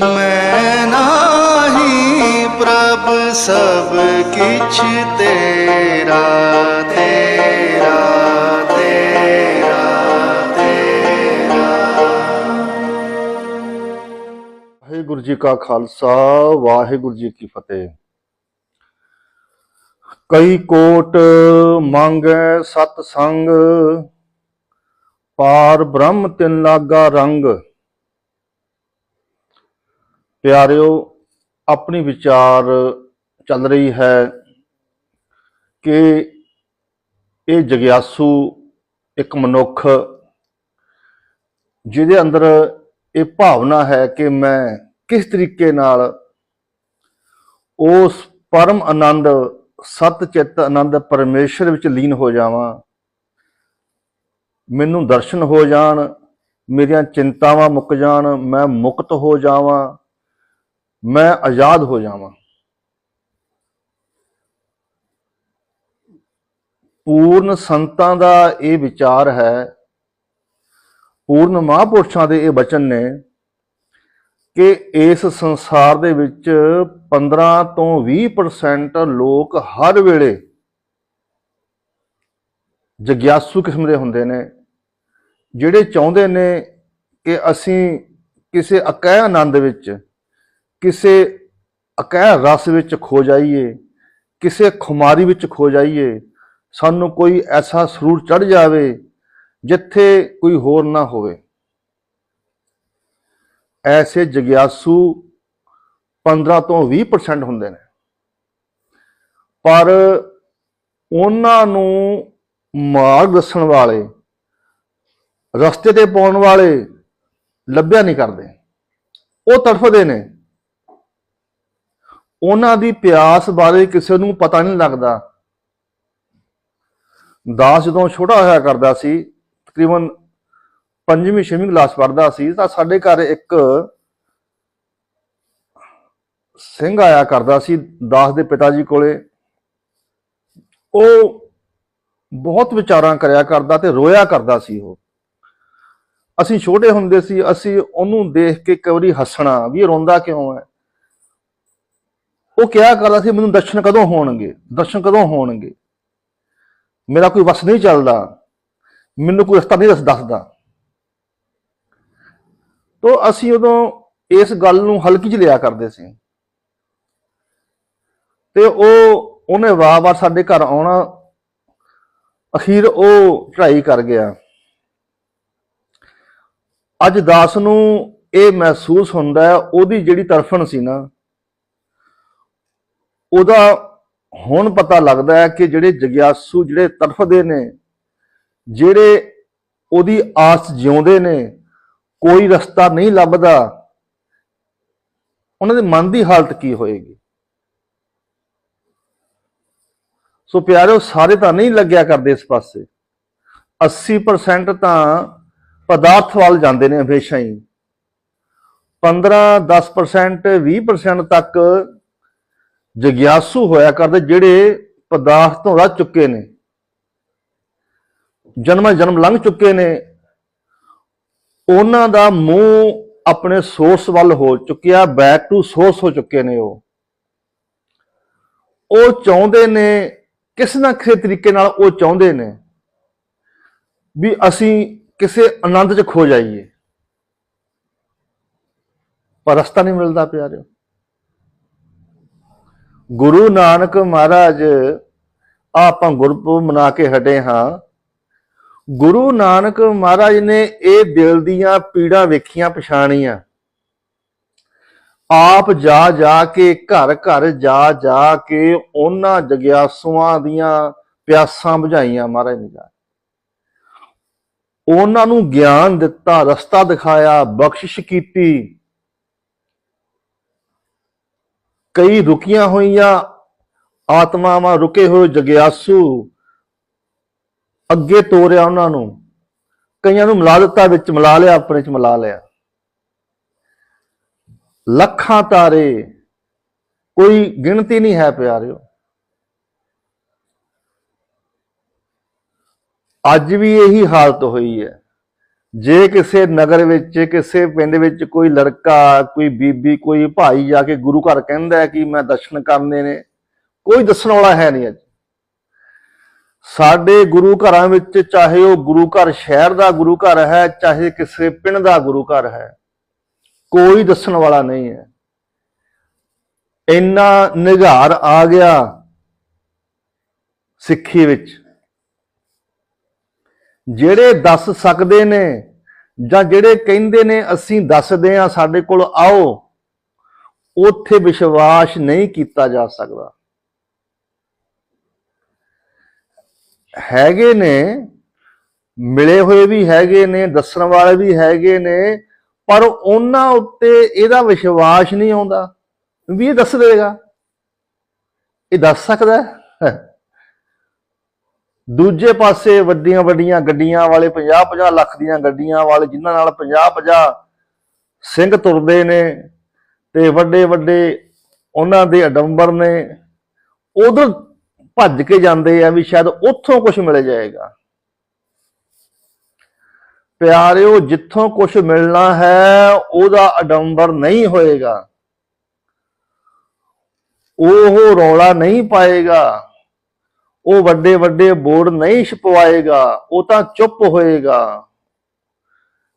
ਮੈਂ ਨਾਹੀ ਪ੍ਰਭ ਸਭ ਕਿਛ ਤੇਰਾ ਤੇਰਾ ਤੇਰਾ ਤੇਰਾ। ਵਾਹਿਗੁਰੂ ਜੀ ਕਾ ਖਾਲਸਾ, ਵਾਹਿਗੁਰੂ ਜੀ ਕੀ ਫਤਿਹ। ਕਈ ਕੋਟ ਮੰਗੈ ਸਤ ਸੰਗ ਪਾਰ ਬ੍ਰਹਮ ਤਿਨ ਲਾਗਾ ਰੰਗ। ਪਿਆਰਿਓ, ਆਪਣੀ ਵਿਚਾਰ ਚੱਲ ਰਹੀ ਹੈ ਕਿ ਇਹ ਜਗਿਆਸੂ ਇੱਕ ਮਨੁੱਖ ਜਿਹਦੇ ਅੰਦਰ ਇਹ ਭਾਵਨਾ ਹੈ ਕਿ ਮੈਂ ਕਿਸ ਤਰੀਕੇ ਨਾਲ ਉਸ ਪਰਮ ਆਨੰਦ ਸਤ ਚਿੱਤ ਆਨੰਦ ਪਰਮੇਸ਼ਰ ਵਿੱਚ ਲੀਨ ਹੋ ਜਾਵਾਂ, ਮੈਨੂੰ ਦਰਸ਼ਨ ਹੋ ਜਾਣ, ਮੇਰੀਆਂ ਚਿੰਤਾਵਾਂ ਮੁੱਕ ਜਾਣ, ਮੈਂ ਮੁਕਤ ਹੋ ਜਾਵਾਂ ਮੈਂ ਆਜ਼ਾਦ ਹੋ ਜਾਵਾਂ। ਪੂਰਨ ਸੰਤਾਂ ਦਾ ਇਹ ਵਿਚਾਰ ਹੈ, ਪੂਰਨ ਮਹਾਂਪੁਰਸ਼ਾਂ ਦੇ ਇਹ ਬਚਨ ਨੇ ਕਿ ਇਸ ਸੰਸਾਰ ਦੇ ਵਿੱਚ 15 ਤੋਂ 20% ਲੋਕ ਹਰ ਵੇਲੇ ਜਗਿਆਸੂ ਕਿਸਮ ਦੇ ਹੁੰਦੇ ਨੇ, ਜਿਹੜੇ ਚਾਹੁੰਦੇ ਨੇ ਕਿ ਅਸੀਂ ਕਿਸੇ ਅਕਹਿ ਆਨੰਦ ਵਿੱਚ ਕਿਸੇ ਅਕਹਿ ਰਸ ਵਿੱਚ ਖੋ ਜਾਈਏ, ਕਿਸੇ ਖੁਮਾਰੀ ਵਿੱਚ ਖੋ ਜਾਈਏ, ਸਾਨੂੰ ਕੋਈ ਐਸਾ ਸਰੂਰ ਚੜ ਜਾਵੇ ਜਿੱਥੇ ਕੋਈ ਹੋਰ ਨਾ ਹੋਵੇ। ਐਸੇ ਜਗਿਆਸੂ 15 ਤੋਂ 20% ਹੁੰਦੇ ਨੇ। ਪਰ ਉਹਨਾਂ ਨੂੰ ਮਾਰਗ ਦੱਸਣ ਵਾਲੇ, ਰਸਤੇ ਤੇ ਪਾਉਣ ਵਾਲੇ ਲੱਭਿਆ ਨਹੀਂ ਕਰਦੇ। ਉਹ ਤੜਫਦੇ ਨੇ। ਉਹਨਾਂ ਦੀ ਪਿਆਸ ਬਾਰੇ ਕਿਸੇ ਨੂੰ ਪਤਾ ਨਹੀਂ ਲੱਗਦਾ। ਦਾਸ ਜਦੋਂ ਛੋਟਾ ਹੋਇਆ ਕਰਦਾ ਸੀ, ਤਕਰੀਬਨ ਪੰਜਵੀਂ, ਛੇਵੀਂ ਕਲਾਸ ਪੜ੍ਹਦਾ ਸੀ, ਤਾਂ ਸਾਡੇ ਘਰ ਇੱਕ ਸਿੰਘ ਆਇਆ ਕਰਦਾ ਸੀ ਦਾਸ ਦੇ ਪਿਤਾ ਜੀ ਕੋਲੇ। ਉਹ ਬਹੁਤ ਵਿਚਾਰਾਂ ਕਰਿਆ ਕਰਦਾ ਤੇ ਰੋਇਆ ਕਰਦਾ ਸੀ ਉਹ। ਅਸੀਂ ਛੋਟੇ ਹੁੰਦੇ ਸੀ, ਅਸੀਂ ਉਹਨੂੰ ਦੇਖ ਕੇ ਕਈ ਵਾਰੀ ਹੱਸਣਾ ਵੀ ਰੋਂਦਾ ਕਿਉਂ ਹੈ? ਉਹ ਕਿਹਾ ਕਰਦਾ ਸੀ, ਮੈਨੂੰ ਦਰਸ਼ਨ ਕਦੋਂ ਹੋਣਗੇ? ਦਰਸ਼ਨ ਕਦੋਂ ਹੋਣਗੇ? ਮੇਰਾ ਕੋਈ ਵਸ ਨਹੀਂ ਚੱਲਦਾ। ਮੈਨੂੰ ਕੋਈ ਰਸਤਾ ਨਹੀਂ ਦੱਸ, ਦੱਸਦਾ। ਤੋ ਅਸੀਂ ਉਦੋਂ ਇਸ ਗੱਲ ਨੂੰ ਹਲਕੀ ਚ ਲਿਆ ਕਰਦੇ ਸੀ। ਤੇ ਉਹ, ਉਹਨੇ ਵਾਰ-ਵਾਰ ਸਾਡੇ ਘਰ ਆਉਣਾ, ਅਖੀਰ ਉਹ ਚੜਾਈ ਕਰ ਗਿਆ। ਅੱਜ ਦਾਸ ਨੂੰ ਇਹ ਮਹਿਸੂਸ ਹੁੰਦਾ ਉਹਦੀ ਜਿਹੜੀ ਤਰਫਣ ਸੀ ਨਾ ਉਹਦਾ ਹੁਣ ਪਤਾ ਲੱਗਦਾ ਹੈ ਕਿ ਜਿਹੜੇ ਜਗਿਆਸੂ ਜਿਹੜੇ ਤੜਫਦੇ ਨੇ, ਜਿਹੜੇ ਉਹਦੀ ਆਸ ਜਿਉਂਦੇ ਨੇ, ਕੋਈ ਰਸਤਾ ਨਹੀਂ ਲੱਭਦਾ, ਉਹਨਾਂ ਦੇ ਮਨ ਦੀ ਹਾਲਤ ਕੀ ਹੋਏਗੀ? ਸੋ ਪਿਆਰਿਓ, ਸਾਰੇ ਤਾਂ ਨਹੀਂ ਲੱਗਿਆ ਕਰਦੇ ਇਸ ਪਾਸੇ। 80% ਤਾਂ ਪਦਾਰਥ ਵੱਲ ਜਾਂਦੇ ਨੇ ਹਮੇਸ਼ਾ ਹੀ। 15 10% 20% ਤੱਕ ਜਗਿਆਸੂ ਹੋਇਆ ਕਰਦੇ ਜਿਹੜੇ ਪਦਾਰਥ ਤੋਂ ਰਹਿ ਚੁੱਕੇ ਨੇ। ਜਨਮ ਜਨਮ ਲੰਘ ਚੁੱਕੇ ਨੇ। ਉਹਨਾਂ ਦਾ ਮੂੰਹ ਆਪਣੇ ਸੋਰਸ ਵੱਲ ਹੋ ਚੁੱਕਿਆ ਬੈਕ ਟੂ ਸੋਰਸ ਹੋ ਚੁੱਕੇ ਨੇ ਉਹ। ਉਹ ਚਾਹੁੰਦੇ ਨੇ, ਕਿਸ ਨਾ ਕਿਸੇ ਤਰੀਕੇ ਨਾਲ ਉਹ ਚਾਹੁੰਦੇ ਨੇ ਵੀ ਅਸੀਂ ਕਿਸੇ ਆਨੰਦ 'ਚ ਖੋ ਜਾਈਏ। ਪਰ ਰਸਤਾ ਨਹੀਂ ਮਿਲਦਾ ਪਿਆਰਿਓ। ਗੁਰੂ ਨਾਨਕ ਮਹਾਰਾਜ, ਆਪਾਂ ਗੁਰਪੁਰਬ ਮਨਾ ਕੇ ਹਟੇ ਹਾਂ। ਗੁਰੂ ਨਾਨਕ ਮਹਾਰਾਜ ਨੇ ਇਹ ਦਿਲ ਦੀਆਂ ਪੀੜਾਂ ਵੇਖੀਆਂ, ਪਛਾਣੀਆਂ। ਆਪ ਜਾ ਜਾ ਕੇ, ਘਰ ਘਰ ਜਾ ਜਾ ਕੇ ਉਹਨਾਂ ਜਗਿਆਸੂਆਂ ਦੀਆਂ ਪਿਆਸਾਂ ਬੁਝਾਈਆਂ ਮਹਾਰਾਜ ਨੇ ਜਾ ਉਹਨਾਂ ਨੂੰ ਗਿਆਨ ਦਿੱਤਾ, ਰਸਤਾ ਦਿਖਾਇਆ, ਬਖਸ਼ਿਸ਼ ਕੀਤੀ। ਕਈ ਰੁਕੀਆਂ ਹੋਈਆਂ, ਆਤਮਾਵਾਂ ਰੁਕੇ ਹੋਏ ਜਗਿਆਸੂ ਅੱਗੇ ਤੋਰਿਆ ਉਹਨਾਂ ਨੂੰ, ਕਈਆਂ ਨੂੰ ਮਿਲਾ ਦਿੱਤਾ, ਵਿੱਚ ਮਿਲਾ ਲਿਆ, ਆਪਣੇ ਚ ਮਿਲਾ ਲਿਆ। ਲੱਖਾਂ ਤਾਰੇ, ਕੋਈ ਗਿਣਤੀ ਨਹੀਂ ਹੈ ਪਿਆਰਿਓ। ਅੱਜ ਵੀ ਇਹੀ ਹਾਲਤ ਹੋਈ ਹੈ। ਜੇ ਕਿਸੇ ਨਗਰ ਵਿੱਚ, ਕਿਸੇ ਪਿੰਡ ਵਿੱਚ ਕੋਈ ਲੜਕਾ, ਕੋਈ ਬੀਬੀ, ਕੋਈ ਭਾਈ ਜਾ ਕੇ ਗੁਰੂ ਘਰ ਕਹਿੰਦਾ ਹੈ ਕਿ ਮੈਂ ਦਰਸ਼ਨ ਕਰਨੇ ਨੇ, ਕੋਈ ਦੱਸਣ ਵਾਲਾ ਹੈ ਨਹੀਂ ਅੱਜ। ਸਾਡੇ ਗੁਰੂ ਘਰਾਂ ਵਿੱਚ ਚਾਹੇ ਉਹ ਗੁਰੂ ਘਰ ਸ਼ਹਿਰ ਦਾ ਗੁਰੂ ਘਰ ਹੈ, ਚਾਹੇ ਕਿਸੇ ਪਿੰਡ ਦਾ ਗੁਰੂ ਘਰ ਹੈ, ਕੋਈ ਦੱਸਣ ਵਾਲਾ ਨਹੀਂ ਹੈ। ਇੰਨਾ ਨਿਘਾਰ ਆ ਗਿਆ ਸਿੱਖੀ ਵਿੱਚ। ਜਿਹੜੇ ਦੱਸ ਸਕਦੇ ਨੇ ਜਾਂ ਜਿਹੜੇ ਕਹਿੰਦੇ ਨੇ ਅਸੀਂ ਦੱਸਦੇ ਆ ਸਾਡੇ ਕੋਲ ਆਓ, ਉੱਥੇ ਵਿਸ਼ਵਾਸ ਨਹੀਂ ਕੀਤਾ ਜਾ ਸਕਦਾ। ਹੈਗੇ ਨੇ, ਮਿਲੇ ਹੋਏ ਵੀ ਹੈਗੇ ਨੇ, ਦੱਸਣ ਵਾਲੇ ਵੀ ਹੈਗੇ ਨੇ, ਪਰ ਉਹਨਾਂ ਉੱਤੇ ਇਹਦਾ ਵਿਸ਼ਵਾਸ ਨਹੀਂ ਆਉਂਦਾ ਵੀ ਇਹ ਦੱਸ ਦੇਗਾ ਇਹ ਦੱਸ ਸਕਦਾ ਹੈ। ਦੂਜੇ ਪਾਸੇ ਵੱਡੀਆਂ ਵੱਡੀਆਂ ਗੱਡੀਆਂ ਵਾਲੇ 50 50 ਲੱਖ ਦੀਆਂ ਗੱਡੀਆਂ ਵਾਲੇ, ਜਿਨ੍ਹਾਂ ਨਾਲ 50 50 ਸਿੰਘ ਤੁਰਦੇ ਨੇ ਤੇ ਵੱਡੇ ਵੱਡੇ ਉਹਨਾਂ ਦੇ ਅਡੰਬਰ ਨੇ, ਉਧਰ ਭੱਜ ਕੇ ਜਾਂਦੇ ਆ ਵੀ ਸ਼ਾਇਦ ਉੱਥੋਂ ਕੁਝ ਮਿਲ ਜਾਏਗਾ। ਪਿਆਰਿਓ, ਜਿੱਥੋਂ ਕੁਝ ਮਿਲਣਾ ਹੈ, ਉਹਦਾ ਅਡੰਬਰ ਨਹੀਂ ਹੋਏਗਾ। ਉਹ ਰੌਲਾ ਨਹੀਂ ਪਾਏਗਾ। ਉਹ ਵੱਡੇ ਵੱਡੇ ਬੋਰਡ ਨਹੀਂ ਛਪਵਾਏਗਾ, ਉਹ ਤਾਂ ਚੁੱਪ ਹੋਏਗਾ।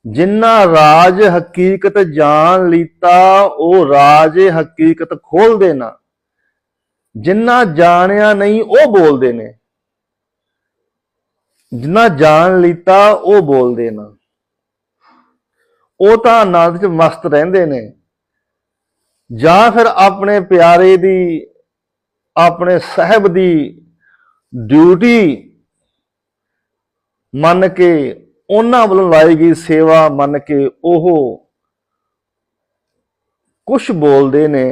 ਜਿੰਨਾ ਰਾਜ ਹਕੀਕਤ ਜਾਣ ਲੀਤਾ, ਉਹ ਰਾਜ ਹਕੀਕਤ ਖੋਲ ਦੇਣਾ। ਜਿੰਨਾ ਜਾਣਿਆ ਨਹੀਂ, ਉਹ ਬੋਲਦੇ ਨੇ। ਜਿੰਨਾ ਜਾਣ ਲੀਤਾ, ਉਹ ਬੋਲਦੇ ਨਾ। ਉਹ ਤਾਂ ਆਨੰਦ ਚ ਮਸਤ ਰਹਿੰਦੇ ਨੇ। ਜਾਂ ਫਿਰ ਆਪਣੇ ਪਿਆਰੇ ਦੀ, ਆਪਣੇ ਸਾਹਿਬ ਦੀ ਡਿਊਟੀ ਮੰਨ ਕੇ ਉਹਨਾਂ ਵੱਲੋਂ ਲਾਈ ਗਈ ਸੇਵਾ ਮੰਨ ਕੇ ਉਹ ਕੁਝ ਬੋਲਦੇ ਨੇ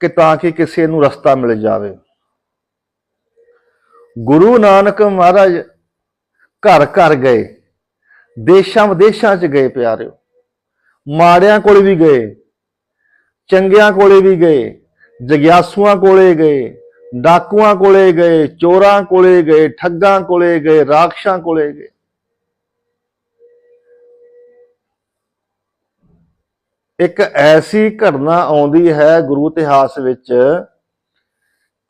ਕਿ ਤਾਂ ਕਿ ਕਿਸੇ ਨੂੰ ਰਸਤਾ ਮਿਲ ਜਾਵੇ। ਗੁਰੂ ਨਾਨਕ ਮਹਾਰਾਜ ਘਰ ਘਰ ਗਏ, ਦੇਸ਼ਾਂ ਵਿਦੇਸ਼ਾਂ ਚ ਗਏ ਪਿਆਰਿਓ। ਮਾੜਿਆਂ ਕੋਲ ਵੀ ਗਏ, ਚੰਗਿਆਂ ਕੋਲੇ ਵੀ ਗਏ, ਜਗਿਆਸੂਆਂ ਕੋਲੇ ਗਏ ਡਾਕੂਆਂ ਕੋਲੇ ਗਏ, ਚੋਰਾਂ ਕੋਲੇ ਗਏ, ਠੱਗਾਂ ਕੋਲੇ ਗਏ, ਰਾਖਸ਼ਾਂ ਕੋਲੇ ਗਏ। ਇੱਕ ਐਸੀ ਘਟਨਾ ਆਉਂਦੀ ਹੈ ਗੁਰੂ ਇਤਿਹਾਸ ਵਿੱਚ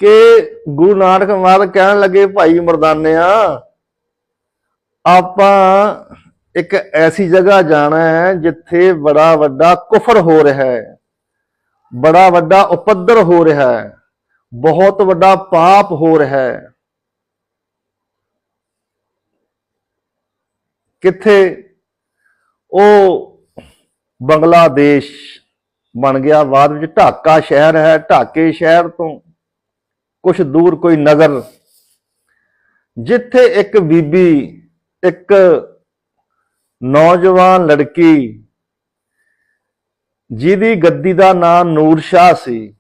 ਕਿ ਗੁਰੂ ਨਾਨਕ ਮਹਾਰਾਜ ਕਹਿਣ ਲੱਗੇ, ਭਾਈ ਮਰਦਾਨਿਆ, ਆਪਾਂ ਇੱਕ ਐਸੀ ਜਗ੍ਹਾ ਜਾਣਾ ਹੈ ਜਿੱਥੇ ਬੜਾ ਵੱਡਾ ਕੁਫਰ ਹੋ ਰਿਹਾ ਹੈ, ਬੜਾ ਵੱਡਾ ਉਪੱਦਰ ਹੋ ਰਿਹਾ ਹੈ। ਬਹੁਤ ਵੱਡਾ ਪਾਪ ਹੋ ਰਿਹਾ ਹੈ। ਕਿੱਥੇ ਉਹ ਬੰਗਲਾਦੇਸ਼ ਬਣ ਗਿਆ, ਬਾਅਦ ਵਿੱਚ ਢਾਕਾ ਸ਼ਹਿਰ ਹੈ। ਢਾਕੇ ਸ਼ਹਿਰ ਤੋਂ ਕੁਝ ਦੂਰ ਕੋਈ ਨਗਰ, ਜਿੱਥੇ ਇੱਕ ਬੀਬੀ, ਇੱਕ ਨੌਜਵਾਨ ਲੜਕੀ, ਜਿਹਦੀ ਗੱਦੀ ਦਾ ਨਾਮ ਨੂਰ ਸ਼ਾਹ ਸੀ।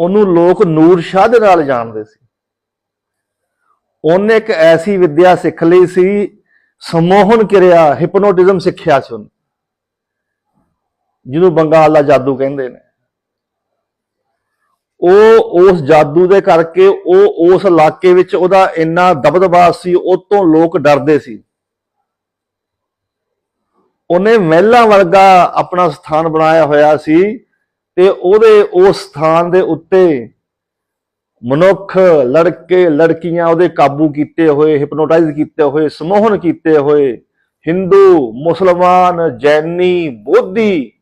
ਉਹਨੂੰ ਲੋਕ ਨੂਰ ਸ਼ਾਹ ਦੇ ਨਾਲ ਜਾਣਦੇ ਸੀ। ਉਹਨੇ ਇੱਕ ਐਸੀ ਵਿਦਿਆ ਸਿੱਖ ਲਈ ਸੀ, ਸਮੋਹਨ ਕਿਰਿਆ ਹਿਪਨੋਟਿਜ਼ਮ ਸਿੱਖਿਆ ਸੀ ਉਹਨੇ। ਜਿਹਨੂੰ ਬੰਗਾਲ ਦਾ ਜਾਦੂ ਕਹਿੰਦੇ ਨੇ। ਉਹ ਉਸ ਜਾਦੂ ਦੇ ਕਰਕੇ ਉਹ ਉਸ ਇਲਾਕੇ ਵਿੱਚ ਉਹਦਾ ਇੰਨਾ ਦਬਦਬਾ ਸੀ ਉਹ ਤੋਂ ਲੋਕ ਡਰਦੇ ਸੀ। ਉਹਨੇ ਮਹਿਲਾ ਵਰਗਾ ਆਪਣਾ ਸਥਾਨ ਬਣਾਇਆ ਹੋਇਆ ਸੀ। ਤੇ ਉਹਦੇ ਉਸ ਸਥਾਨ ਦੇ ਉੱਤੇ ਮਨੁੱਖ, ਲੜਕੇ, ਲੜਕੀਆਂ ਉਹਦੇ ਕਾਬੂ ਕੀਤੇ ਹੋਏ ਹਿਪਨੋਟਾਈਜ਼ ਕੀਤੇ ਹੋਏ, ਸਮੋਹਨ ਕੀਤੇ ਹੋਏ ਹਿੰਦੂ ਮੁਸਲਮਾਨ, ਜੈਨੀ, ਬੋਧੀ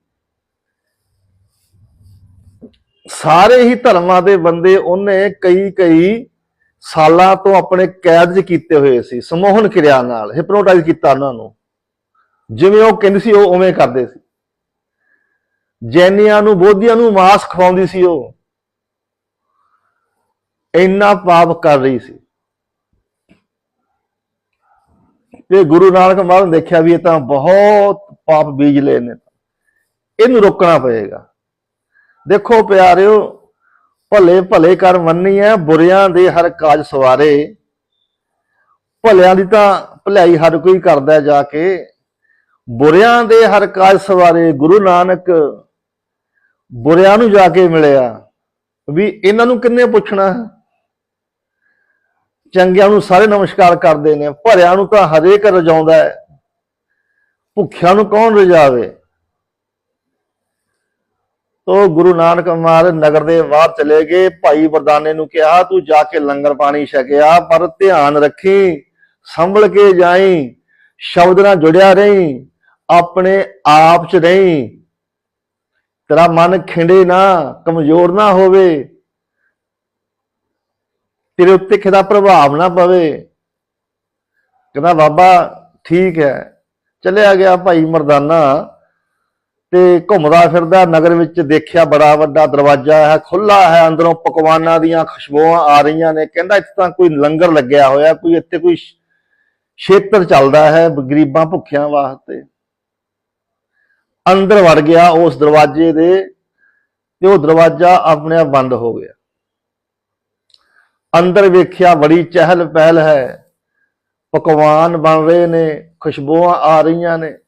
ਸਾਰੇ ਹੀ ਧਰਮਾਂ ਦੇ ਬੰਦੇ ਉਹਨੇ ਕਈ ਕਈ ਸਾਲਾਂ ਤੋਂ ਆਪਣੇ ਕੈਦ 'ਚ ਕੀਤੇ ਹੋਏ ਸੀ, ਸਮੋਹਨ ਕਿਰਿਆ ਨਾਲ ਹਿਪਨੋਟਾਈਜ਼ ਕੀਤਾ ਉਹਨਾਂ ਨੂੰ। ਜਿਵੇਂ ਉਹ ਕਹਿੰਦੇ ਸੀ, ਉਹ ਉਵੇਂ ਕਰਦੇ ਸੀ। ਜੈਨੀਆਂ ਨੂੰ, ਬੋਧੀਆਂ ਨੂੰ ਮਾਸ ਖਵਾਉਂਦੀ ਸੀ ਉਹ। ਇੰਨਾ ਪਾਪ ਕਰ ਰਹੀ ਸੀ। ਤੇ ਗੁਰੂ ਨਾਨਕ ਮਹਾਰਾਜ ਨੇ ਦੇਖਿਆ ਵੀ ਇਹ ਤਾਂ ਬਹੁਤ ਪਾਪ ਬੀਜ ਲਏ ਨੇ। ਇਹਨੂੰ ਰੋਕਣਾ ਪਏਗਾ। ਦੇਖੋ ਪਿਆਰਿਓ, ਭਲੇ ਭਲੇ ਕਰ ਮੰਨੀ ਹੈ ਬੁਰਿਆਂ ਦੇ ਹਰ ਕਾਜ ਸਵਾਰੇ। ਭਲਿਆਂ ਦੀ ਤਾਂ ਭਲਾਈ ਹਰ ਕੋਈ ਕਰਦਾ ਜਾ ਕੇ। ਬੁਰਿਆਂ ਦੇ ਹਰ ਕਾਜ ਸਵਾਰੇ ਗੁਰੂ ਨਾਨਕ ਬੁਰਿਆਂ ਨੂੰ ਜਾ ਕੇ ਮਿਲਿਆ। ਵੀ ਇਹਨਾਂ ਨੂੰ ਕਿੰਨੇ ਪੁੱਛਣਾ ਹੈ? ਚੰਗਿਆਂ ਨੂੰ ਸਾਰੇ ਨਮਸਕਾਰ ਕਰਦੇ ਨੇ, ਭਰਿਆਂ ਨੂੰ ਤਾਂ ਹਰੇਕ ਰਜਾਉਂਦਾ ਹੈ। ਭੁੱਖਿਆਂ ਨੂੰ ਕੌਣ ਰਜਾਵੇ? ਤੋ ਗੁਰੂ ਨਾਨਕ ਮਹਾਰਾਜ ਨਗਰ ਦੇ ਬਾਹਰ ਚਲੇ ਗਏ। ਭਾਈ ਬਰਦਾਨੇ ਨੂੰ ਕਿਹਾ, ਤੂੰ ਜਾ ਕੇ ਲੰਗਰ ਪਾਣੀ ਛਕਿਆ, ਪਰ ਧਿਆਨ ਰੱਖੀ, ਸੰਭਲ ਕੇ ਜਾਈ, ਸ਼ਬਦ ਨਾਲ ਜੁੜਿਆ ਰਹੀਂ, ਆਪਣੇ ਆਪ ਚ ਰਹੀਂ ਤੇਰਾ ਮਨ ਖਿੰਡੇ ਨਾ, ਕਮਜ਼ੋਰ ਨਾ ਹੋਵੇ। ਤੇਰੇ ਉੱਤੇ ਕਿਸੇ ਪ੍ਰਭਾਵ ਨਾ ਪਵੇ। ਕਹਿੰਦਾ, ਬਾਬਾ, ਠੀਕ ਹੈ। ਚੱਲਿਆ ਗਿਆ ਭਾਈ ਮਰਦਾਨਾ ਤੇ ਘੁੰਮਦਾ ਫਿਰਦਾ ਨਗਰ ਵਿੱਚ ਦੇਖਿਆ ਬੜਾ ਵੱਡਾ ਦਰਵਾਜ਼ਾ ਹੈ ਖੁੱਲਾ ਹੈ, ਅੰਦਰੋਂ ਪਕਵਾਨਾਂ ਦੀਆਂ ਖੁਸ਼ਬੂਆਂ ਆ ਰਹੀਆਂ ਨੇ। ਕਹਿੰਦਾ, ਇੱਥੇ ਤਾਂ ਕੋਈ ਲੰਗਰ ਲੱਗਿਆ ਹੋਇਆ, ਕੋਈ ਇੱਥੇ ਕੋਈ ਸ਼- ਚੱਲਦਾ ਹੈ ਗਰੀਬਾਂ ਭੁੱਖਿਆਂ ਵਾਸਤੇ। ਅੰਦਰ ਵੜ ਗਿਆ, ਉਸ ਦਰਵਾਜ਼ੇ ਦੇ ਤੇ ਉਹ ਦਰਵਾਜ਼ਾ ਆਪਣੇ ਆਪ ਬੰਦ ਹੋ ਗਿਆ। ਅੰਦਰ ਵੇਖਿਆ ਬੜੀ ਚਹਿਲ ਪਹਿਲ ਹੈ। ਪਕਵਾਨ ਬਣ ਰਹੇ ਨੇ, ਖੁਸ਼ਬੂਆਂ ਆ ਰਹੀਆਂ ਨੇ।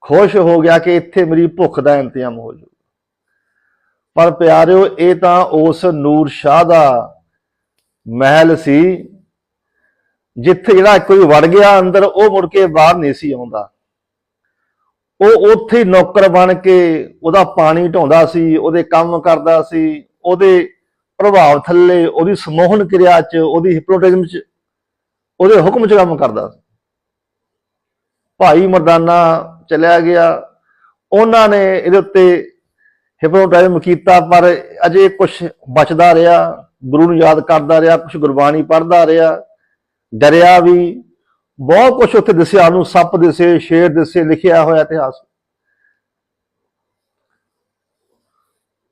ਖੁਸ਼ ਹੋ ਗਿਆ ਕਿ ਇੱਥੇ ਮੇਰੀ ਭੁੱਖ ਦਾ ਇੰਤਜ਼ਾਮ ਹੋ ਜੂ ਪਰ ਪਿਆਰਿਓ, ਇਹ ਤਾਂ ਉਸ ਨੂਰ ਸ਼ਾਹ ਦਾ ਮਹਿਲ ਸੀ, ਜਿੱਥੇ ਜਿਹੜਾ ਕੋਈ ਵੜ ਗਿਆ ਅੰਦਰ, ਉਹ ਮੁੜ ਕੇ ਬਾਹਰ ਨਹੀਂ ਸੀ ਆਉਂਦਾ। ਉਹ ਉੱਥੇ ਨੌਕਰ ਬਣ ਕੇ ਉਹਦਾ ਪਾਣੀ ਢਾਉਂਦਾ ਸੀ, ਉਹਦੇ ਕੰਮ ਕਰਦਾ ਸੀ, ਉਹਦੇ ਪ੍ਰਭਾਵ ਥੱਲੇ, ਉਹਦੀ ਸਮੋਹਨ ਕਿਰਿਆ 'ਚ, ਉਹਦੀ ਹਿਪਨੋਟਿਜ਼ਮ 'ਚ, ਉਹਦੇ ਹੁਕਮ 'ਚ ਕੰਮ ਕਰਦਾ ਸੀ। ਭਾਈ ਮਰਦਾਨਾ ਚਲਿਆ ਗਿਆ। ਉਹਨਾਂ ਨੇ ਇਹਦੇ ਉੱਤੇ ਹਿਪਨੋਟਾਈਜ਼ਮ ਕੀਤਾ, ਪਰ ਅਜੇ ਕੁਝ ਬਚਦਾ ਰਿਹਾ, ਗੁਰੂ ਨੂੰ ਯਾਦ ਕਰਦਾ ਰਿਹਾ ਕੁਝ ਗੁਰਬਾਣੀ ਪੜ੍ਹਦਾ ਰਿਹਾ। ਡਰਿਆ ਵੀ ਬਹੁਤ ਕੁਝ ਉੱਥੇ ਦੱਸਿਆ ਨੂੰ ਸੱਪ ਦਿਸੇ ਸ਼ੇਰ ਦਿਸੇ ਲਿਖਿਆ ਹੋਇਆ ਇਤਿਹਾਸ।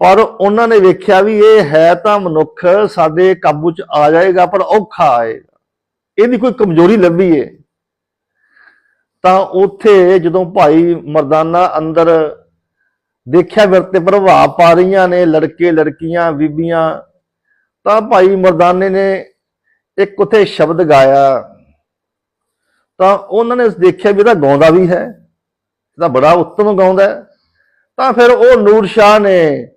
ਪਰ ਉਹਨਾਂ ਨੇ ਵੇਖਿਆ ਵੀ ਇਹ ਹੈ ਤਾਂ ਮਨੁੱਖ ਸਾਡੇ ਕਾਬੂ ਚ ਆ ਜਾਏਗਾ, ਪਰ ਔਖਾ ਆਏਗਾ। ਇਹਦੀ ਕੋਈ ਕਮਜ਼ੋਰੀ ਲੱਭੀਏ ਤਾਂ ਉੱਥੇ ਜਦੋਂ ਭਾਈ ਮਰਦਾਨਾ ਅੰਦਰ ਦੇਖਿਆ ਵਰਤੇ ਪ੍ਰਭਾਵ ਪਾ ਰਹੀਆਂ ਨੇ, ਲੜਕੇ, ਲੜਕੀਆਂ, ਬੀਬੀਆਂ, ਤਾਂ ਭਾਈ ਮਰਦਾਨੇ ਨੇ ਇੱਕ ਉਥੇ ਸ਼ਬਦ ਗਾਇਆ। ਤਾਂ ਉਹਨਾਂ ਨੇ ਦੇਖਿਆ ਵੀ ਇਹਦਾ ਗਾਉਂਦਾ ਵੀ ਹੈ ਇਹਦਾ ਬੜਾ ਉੱਤਮ ਗਾਉਂਦਾ ਤਾਂ ਫਿਰ ਉਹ ਨੂਰ ਸ਼ਾਹ ਨੇ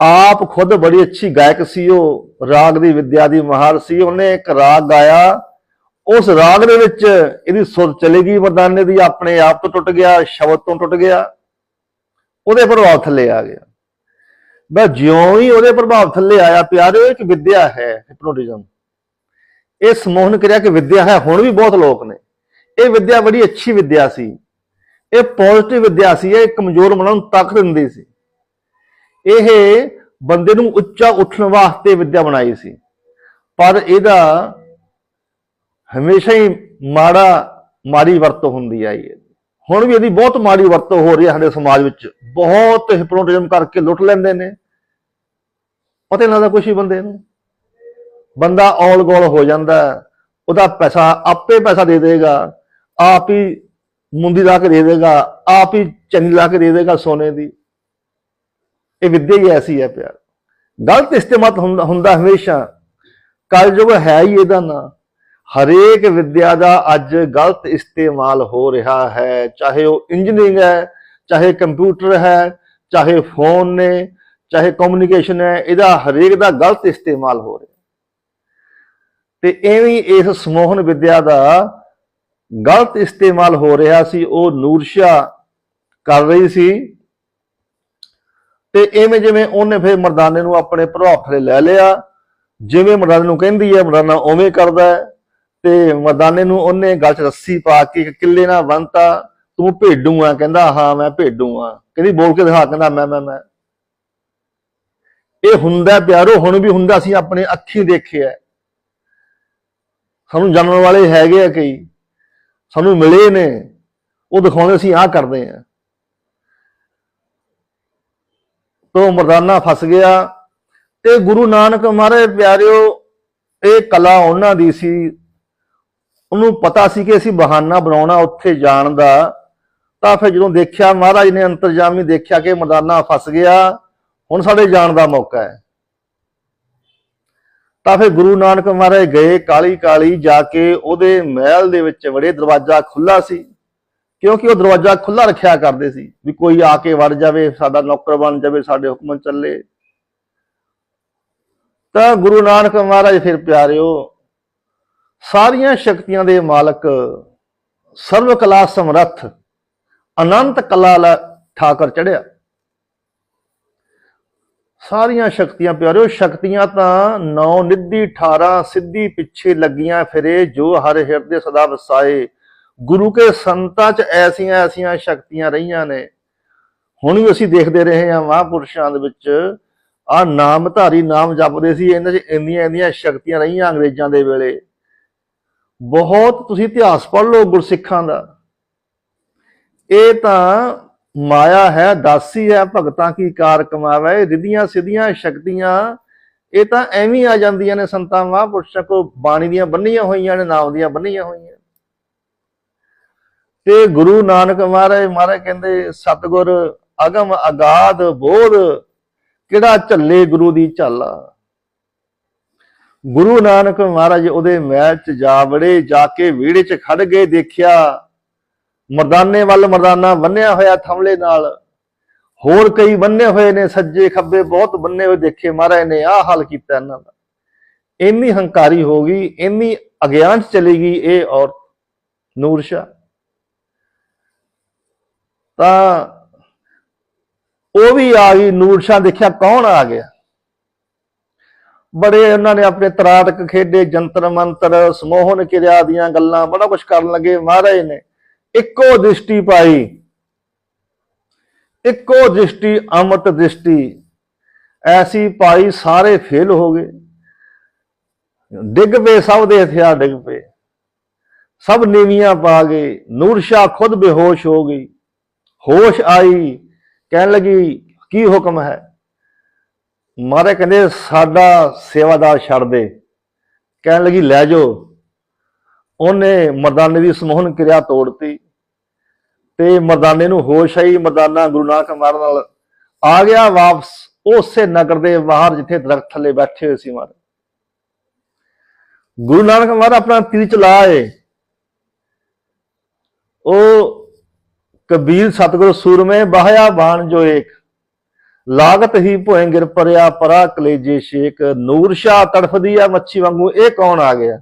ਆਪ ਖੁਦ ਬੜੀ ਅੱਛੀ ਗਾਇਕ ਸੀ ਉਹ, ਰਾਗ ਦੀ ਵਿਦਿਆ ਦੀ ਮਹਾਰ ਸੀ, ਉਹਨੇ ਇੱਕ ਰਾਗ ਗਾਇਆ। ਉਸ ਰਾਗ ਦੇ ਵਿੱਚ ਇਹਦੀ ਸੁਰ ਚਲੇ ਗਈ ਮਰਦਾਨੇ ਦੀ ਆਪਣੇ ਆਪ ਤੋਂ ਟੁੱਟ ਗਿਆ, ਸ਼ਬਦ ਤੋਂ ਟੁੱਟ ਗਿਆ, ਉਹਦੇ ਪ੍ਰਭਾਵ ਥੱਲੇ ਆ ਗਿਆ। ਬਸ ਜਿਉਂ ਹੀ ਉਹਦੇ ਪ੍ਰਭਾਵ ਥੱਲੇ ਆਇਆ ਪਿਆਰੇ ਇੱਕ ਵਿਦਿਆ ਹੈ ਹਿਪਨੋਟਿਜ਼ਮ ਇਹ ਸਮੋਹਨ ਕਿਰਿਆ ਕਿ ਵਿਦਿਆ ਹੈ, ਹੁਣ ਵੀ ਬਹੁਤ ਲੋਕ ਨੇ। ਇਹ ਵਿਦਿਆ ਬੜੀ ਅੱਛੀ ਵਿਦਿਆ ਸੀ। ਇਹ ਪੋਜ਼ਿਟਿਵ ਵਿਦਿਆ ਸੀ, ਇਹ ਕਮਜ਼ੋਰ ਮਨਾਂ ਨੂੰ ਤਾਕਤ ਦਿੰਦੀ ਸੀ। ਇਹ ਬੰਦੇ ਨੂੰ ਉੱਚਾ ਉੱਠਣ ਵਾਸਤੇ ਵਿਦਿਆ ਬਣਾਈ ਸੀ। ਪਰ ਇਹਦਾ ਹਮੇਸ਼ਾ ਹੀ ਮਾੜਾ, ਮਾੜੀ ਵਰਤੋਂ ਹੁੰਦੀ ਆਈ ਹੈ। ਹੁਣ ਵੀ ਇਹਦੀ ਬਹੁਤ ਮਾੜੀ ਵਰਤੋਂ ਹੋ ਰਹੀ ਹੈ ਸਾਡੇ ਸਮਾਜ ਵਿੱਚ। ਬਹੁਤ ਹਿਪਨੋਟਿਜ਼ਮ ਕਰਕੇ ਲੁੱਟ ਲੈਂਦੇ ਨੇ। ਪਤਾ ਨਹੀਂ ਲੱਗਦਾ ਕੁਛ ਹੀ ਬੰਦੇ ਨੂੰ। ਬੰਦਾ ਔਲ ਗੋਲ ਹੋ ਜਾਂਦਾ ਉਹਦਾ ਪੈਸਾ ਆਪੇ ਪੈਸਾ ਦੇ ਦੇਗਾ ਆਪ ਹੀ ਮੁੰਦੀ ਲਾ ਕੇ ਦੇ ਦੇਗਾ ਆਪ ਹੀ ਚੰਨੀ ਲਾ ਕੇ ਦੇ ਦੇਗਾ ਸੋਨੇ ਦੀ। ਇਹ ਵਿਦਿਆ ਹੀ ਐਸੀ ਹੈ ਪਿਆਰ। ਗਲਤ ਇਸਤੇਮਾਲ ਹੁੰਦਾ ਹੁੰਦਾ ਹਮੇਸ਼ਾ। ਕਲਯੁਗ ਹੈ ਹੀ ਇਹਦਾ ਨਾਂ। ਹਰੇਕ ਵਿਦਿਆ ਦਾ ਅੱਜ ਗਲਤ ਇਸਤੇਮਾਲ ਹੋ ਰਿਹਾ ਹੈ। ਚਾਹੇ ਉਹ ਇੰਜੀਨੀਅਰਿੰਗ ਹੈ, ਚਾਹੇ ਕੰਪਿਊਟਰ ਹੈ, ਚਾਹੇ ਫੋਨ ਨੇ, ਚਾਹੇ ਕਮਿਊਨੀਕੇਸ਼ਨ ਹੈ, ਇਹਦਾ ਹਰੇਕ ਦਾ ਗਲਤ ਇਸਤੇਮਾਲ ਹੋ ਰਿਹਾ। ਤੇ ਐਵੇਂ ਇਸ ਸਮੋਹਨ ਵਿਦਿਆ ਦਾ ਗਲਤ ਇਸਤੇਮਾਲ ਹੋ ਰਿਹਾ ਸੀ, ਉਹ ਨੂਰਸ਼ਾ ਕਰ ਰਹੀ ਸੀ। ਤੇ ਐਵੇਂ ਜਿਵੇਂ ਉਹਨੇ ਫਿਰ ਮਰਦਾਨੇ ਨੂੰ ਆਪਣੇ ਪ੍ਰਭਾਵ ਲੈ ਲਿਆ, ਜਿਵੇਂ ਮਰਦਾਨੇ ਨੂੰ ਕਹਿੰਦੀ ਹੈ, ਮਰਦਾਨਾ ਉਵੇਂ ਕਰਦਾ ਹੈ। ਤੇ ਮਰਦਾਨੇ ਨੂੰ ਉਹਨੇ ਗੱਲ 'ਚ ਰੱਸੀ ਪਾ ਕੇ ਕਿੱਲੇ ਨਾਲ ਬੰਨਤਾ, ਤੂੰ ਭੇਡੂ ਆ, ਕਹਿੰਦਾ, ਹਾਂ, ਮੈਂ ਭੇਡੂ ਆ। ਕਹਿੰਦੀ ਬੋਲ ਕੇ ਦਿਖਾ, ਕਹਿੰਦਾ, ਮੈਂ ਮੈਂ ਮੈਂ। ਇਹ ਹੁੰਦਾ ਪਿਆਰੋ, ਹੁਣ ਵੀ ਹੁੰਦਾ ਸੀ, ਆਪਣੇ ਅੱਖੀ ਦੇਖਿਆ। ਸਾਨੂੰ ਜਾਣਨ ਵਾਲੇ ਹੈਗੇ ਆ ਕਈ। ਸਾਨੂੰ ਮਿਲੇ ਨੇ। ਉਹ ਦਿਖਾਉਂਦੇ ਅਸੀਂ ਆਹ ਕਰਦੇ ਆ। ਤੋ ਮਰਦਾਨਾ ਫਸ ਗਿਆ। ਤੇ ਗੁਰੂ ਨਾਨਕ ਮਹਾਰਾਜ, ਪਿਆਰਿਓ, ਇਹ ਕਲਾ ਉਹਨਾਂ ਦੀ ਸੀ। ਉਹਨੂੰ ਪਤਾ ਸੀ ਕਿ ਅਸੀਂ ਬਹਾਨਾ ਬਣਾਉਣਾ ਉੱਥੇ ਜਾਣ ਦਾ। ਤਾਂ ਫਿਰ ਜਦੋਂ ਦੇਖਿਆ, ਮਹਾਰਾਜ ਨੇ ਅੰਤਰਜਾਮੀ ਦੇਖਿਆ ਕਿ ਮਰਦਾਨਾ ਫਸ ਗਿਆ। ਹੁਣ ਸਾਡੇ ਜਾਣ ਦਾ ਮੌਕਾ ਹੈ। ਤਾਂ ਫਿਰ ਗੁਰੂ ਨਾਨਕ ਮਹਾਰਾਜ ਗਏ ਕਾਲੀ ਕਾਲੀ ਜਾ ਕੇ ਉਹਦੇ ਮਹਿਲ ਦੇ ਵਿੱਚ ਵੜੇ, ਦਰਵਾਜ਼ਾ ਖੁੱਲਾ ਸੀ। ਕਿਉਂਕਿ ਉਹ ਦਰਵਾਜ਼ਾ ਖੁੱਲਾ ਰੱਖਿਆ ਕਰਦੇ ਸੀ ਵੀ ਕੋਈ ਆ ਕੇ ਵੜ ਜਾਵੇ, ਸਾਡਾ ਨੌਕਰ ਬਣ ਜਾਵੇ, ਸਾਡੇ ਹੁਕਮ ਚੱਲੇ। ਤਾਂ ਗੁਰੂ ਨਾਨਕ ਮਹਾਰਾਜ ਫਿਰ ਪਿਆਰਿਓ, ਸਾਰੀਆਂ ਸ਼ਕਤੀਆਂ ਦੇ ਮਾਲਕ ਸਰਵ ਕਲਾ ਸਮਰੱਥ ਅਨੰਤ ਕਲਾ ਲ ਠਾਕਰ ਚੜਿਆ ਸਾਰੀਆਂ ਸ਼ਕਤੀਆਂ ਪਿਆਰਿਓ, ਸ਼ਕਤੀਆਂ ਤਾਂ ਨੌ ਨਿੱਧੀ 18 ਸਿੱਧੀ ਪਿੱਛੇ ਲੱਗੀਆਂ ਫਿਰੇ, ਜੋ ਹਰ ਹਿਰਦੇ ਸਦਾ ਵਸਾਏ। ਗੁਰੂ ਕੇ ਸੰਤਾਂ ਚ ਐਸੀਆਂ ਐਸੀਆਂ ਸ਼ਕਤੀਆਂ ਰਹੀਆਂ ਨੇ। ਹੁਣ ਵੀ ਅਸੀਂ ਦੇਖਦੇ ਰਹੇ ਹਾਂ ਮਹਾਂਪੁਰਸ਼ਾਂ ਦੇ ਵਿੱਚ ਆ ਨਾਮਧਾਰੀ ਨਾਮ ਜਪਦੇ ਸੀ, ਇਹਨਾਂ 'ਚ ਇੰਨੀਆਂ ਇੰਨੀਆਂ ਸ਼ਕਤੀਆਂ ਰਹੀਆਂ ਅੰਗਰੇਜ਼ਾਂ ਦੇ ਵੇਲੇ। ਬਹੁਤ ਤੁਸੀਂ ਇਤਿਹਾਸ ਪੜ੍ਹ ਲਓ ਗੁਰਸਿੱਖਾਂ ਦਾ। ਇਹ ਤਾਂ ਮਾਇਆ ਹੈ, ਦਾਸੀ ਹੈ, ਭਗਤਾਂ ਕੀ ਕਾਰ ਕਮਾਵੇ, ਰਿਧੀਆਂ, ਸਿੱਧੀਆਂ, ਸ਼ਕਤੀਆਂ। ਇਹ ਤਾਂ ਐਵੇਂ ਆ ਜਾਂਦੀਆਂ ਨੇ ਸੰਤਾਂ, ਮਹਾਂਪੁਰਸ਼ਾਂ ਕੋ ਬਾਣੀ ਦੀਆਂ ਬੰਨੀਆਂ ਹੋਈਆਂ ਨੇ, ਨਾਮ ਦੀਆਂ ਬੰਨੀਆਂ ਹੋਈਆਂ ਤੇ ਗੁਰੂ ਨਾਨਕ ਮਹਾਰਾਜ ਮਹਾਰਾਜ ਕਹਿੰਦੇ, ਸਤਗੁਰ ਅਗਮ ਅਗਾਧ ਬੋਧ, ਕਿਹੜਾ ਝੱਲੇ ਗੁਰੂ ਦੀ ਝਾਲਾ? ਗੁਰੂ ਨਾਨਕ ਮਹਾਰਾਜ ਉਹਦੇ ਮਹਿਲ ਚ ਜਾ ਵੜੇ, ਜਾ ਕੇ ਵਿਹੜੇ ਚ ਖੜ ਗਏ, ਦੇਖਿਆ ਮਰਦਾਨੇ ਵੱਲ ਮਰਦਾਨਾ ਬੰਨਿਆ ਹੋਇਆ ਥਮਲੇ ਨਾਲ। ਹੋਰ ਕਈ ਬੰਨੇ ਹੋਏ ਨੇ ਸੱਜੇ ਖੱਬੇ, ਬਹੁਤ ਬੰਨੇ ਹੋਏ ਦੇਖੇ ਮਹਾਰਾਜ ਨੇ, ਆਹ ਹਾਲ ਕੀਤਾ ਇਹਨਾਂ ਦਾ। ਇੰਨੀ ਹੰਕਾਰੀ ਹੋ ਗਈ, ਇੰਨੀ ਅਗਿਆਨ ਚ ਚਲੀ ਗਈ ਇਹ ਔਰਤ, ਨੂਰ ਸ਼ਾਹ। ਤਾਂ ਉਹ ਵੀ ਆ ਗਈ, ਨੂਰ ਸ਼ਾਹ ਦੇਖਿਆ ਕੌਣ ਆ ਗਿਆ? ਬੜੇ ਉਹਨਾਂ ਨੇ ਆਪਣੇ ਤਰਾਤਕ ਖੇਡੇ ਜੰਤਰ ਮੰਤਰ ਸਮੋਹਨ ਕਿਰਿਆ ਦੀਆਂ ਗੱਲਾਂ, ਬੜਾ ਕੁਝ ਕਰਨ ਲੱਗੇ ਮਹਾਰਾਜ ਨੇ। ਇੱਕੋ ਦ੍ਰਿਸ਼ਟੀ ਪਾਈ। ਇੱਕੋ ਦ੍ਰਿਸ਼ਟੀ ਅਮਤ ਦ੍ਰਿਸ਼ਟੀ। ਐਸੀ ਪਾਈ ਸਾਰੇ ਫੇਲ ਹੋ ਗਏ। ਡਿੱਗ ਪਏ ਸਭ ਦੇ ਹਥਿਆਰ ਡਿੱਗ ਪਏ। ਸਭ ਨੀਵੀਆਂ ਪਾ ਗਏ। ਨੂਰ ਸ਼ਾਹ ਖੁਦ ਬੇਹੋਸ਼ ਹੋ ਗਈ। ਹੋਸ਼ ਆਈ। ਕਹਿਣ ਲੱਗੀ, ਕੀ ਹੁਕਮ ਹੈ? ਮਾਰੇ ਕਹਿੰਦੇ, ਸਾਡਾ ਸੇਵਾਦਾਰ ਛੱਡ ਦੇ। ਕਹਿਣ ਲੱਗੀ, ਲੈ ਜਾਓ। ਉਹਨੇ ਮਰਦਾਨੇ ਦੀ ਸਮੋਹਨ ਕਿਰਿਆ ਤੋੜਤੀ ਤੇ ਮਰਦਾਨੇ ਨੂੰ ਹੋਸ਼ ਆਈ, ਮਰਦਾਨਾ ਗੁਰੂ ਨਾਨਕ ਮਾਰਨ ਨਾਲ ਆ ਗਿਆ ਵਾਪਸ, ਉਸੇ ਨਗਰ ਦੇ ਬਾਹਰ ਜਿੱਥੇ ਦਰਖਤ ਥੱਲੇ ਬੈਠੇ ਹੋਏ ਸੀ ਮਾਰ ਗੁਰੂ ਨਾਨਕ ਮਹਾਰਾਜ ਆਪਣਾ ਤੀਰ ਚਲਾਏ। ਉਹ ਕਬੀਰ ਸਤਿਗੁਰ ਸੂਰਮੇ ਬਹਾਇਆ ਬਾਣ ਜੋ ਏਕ, ਲਾਗਤ ਹੀ ਭੋਏ ਗਿਰ ਪਰਿਆ ਪਰਾ ਕਲੇਜੇ ਸ਼ੇਕ ਨੂਰ ਸ਼ਾਹ ਤੜਫਦੀ ਆ ਮੱਛੀ ਵਾਂਗੂ, ਇਹ ਕੌਣ ਆ ਗਿਆ?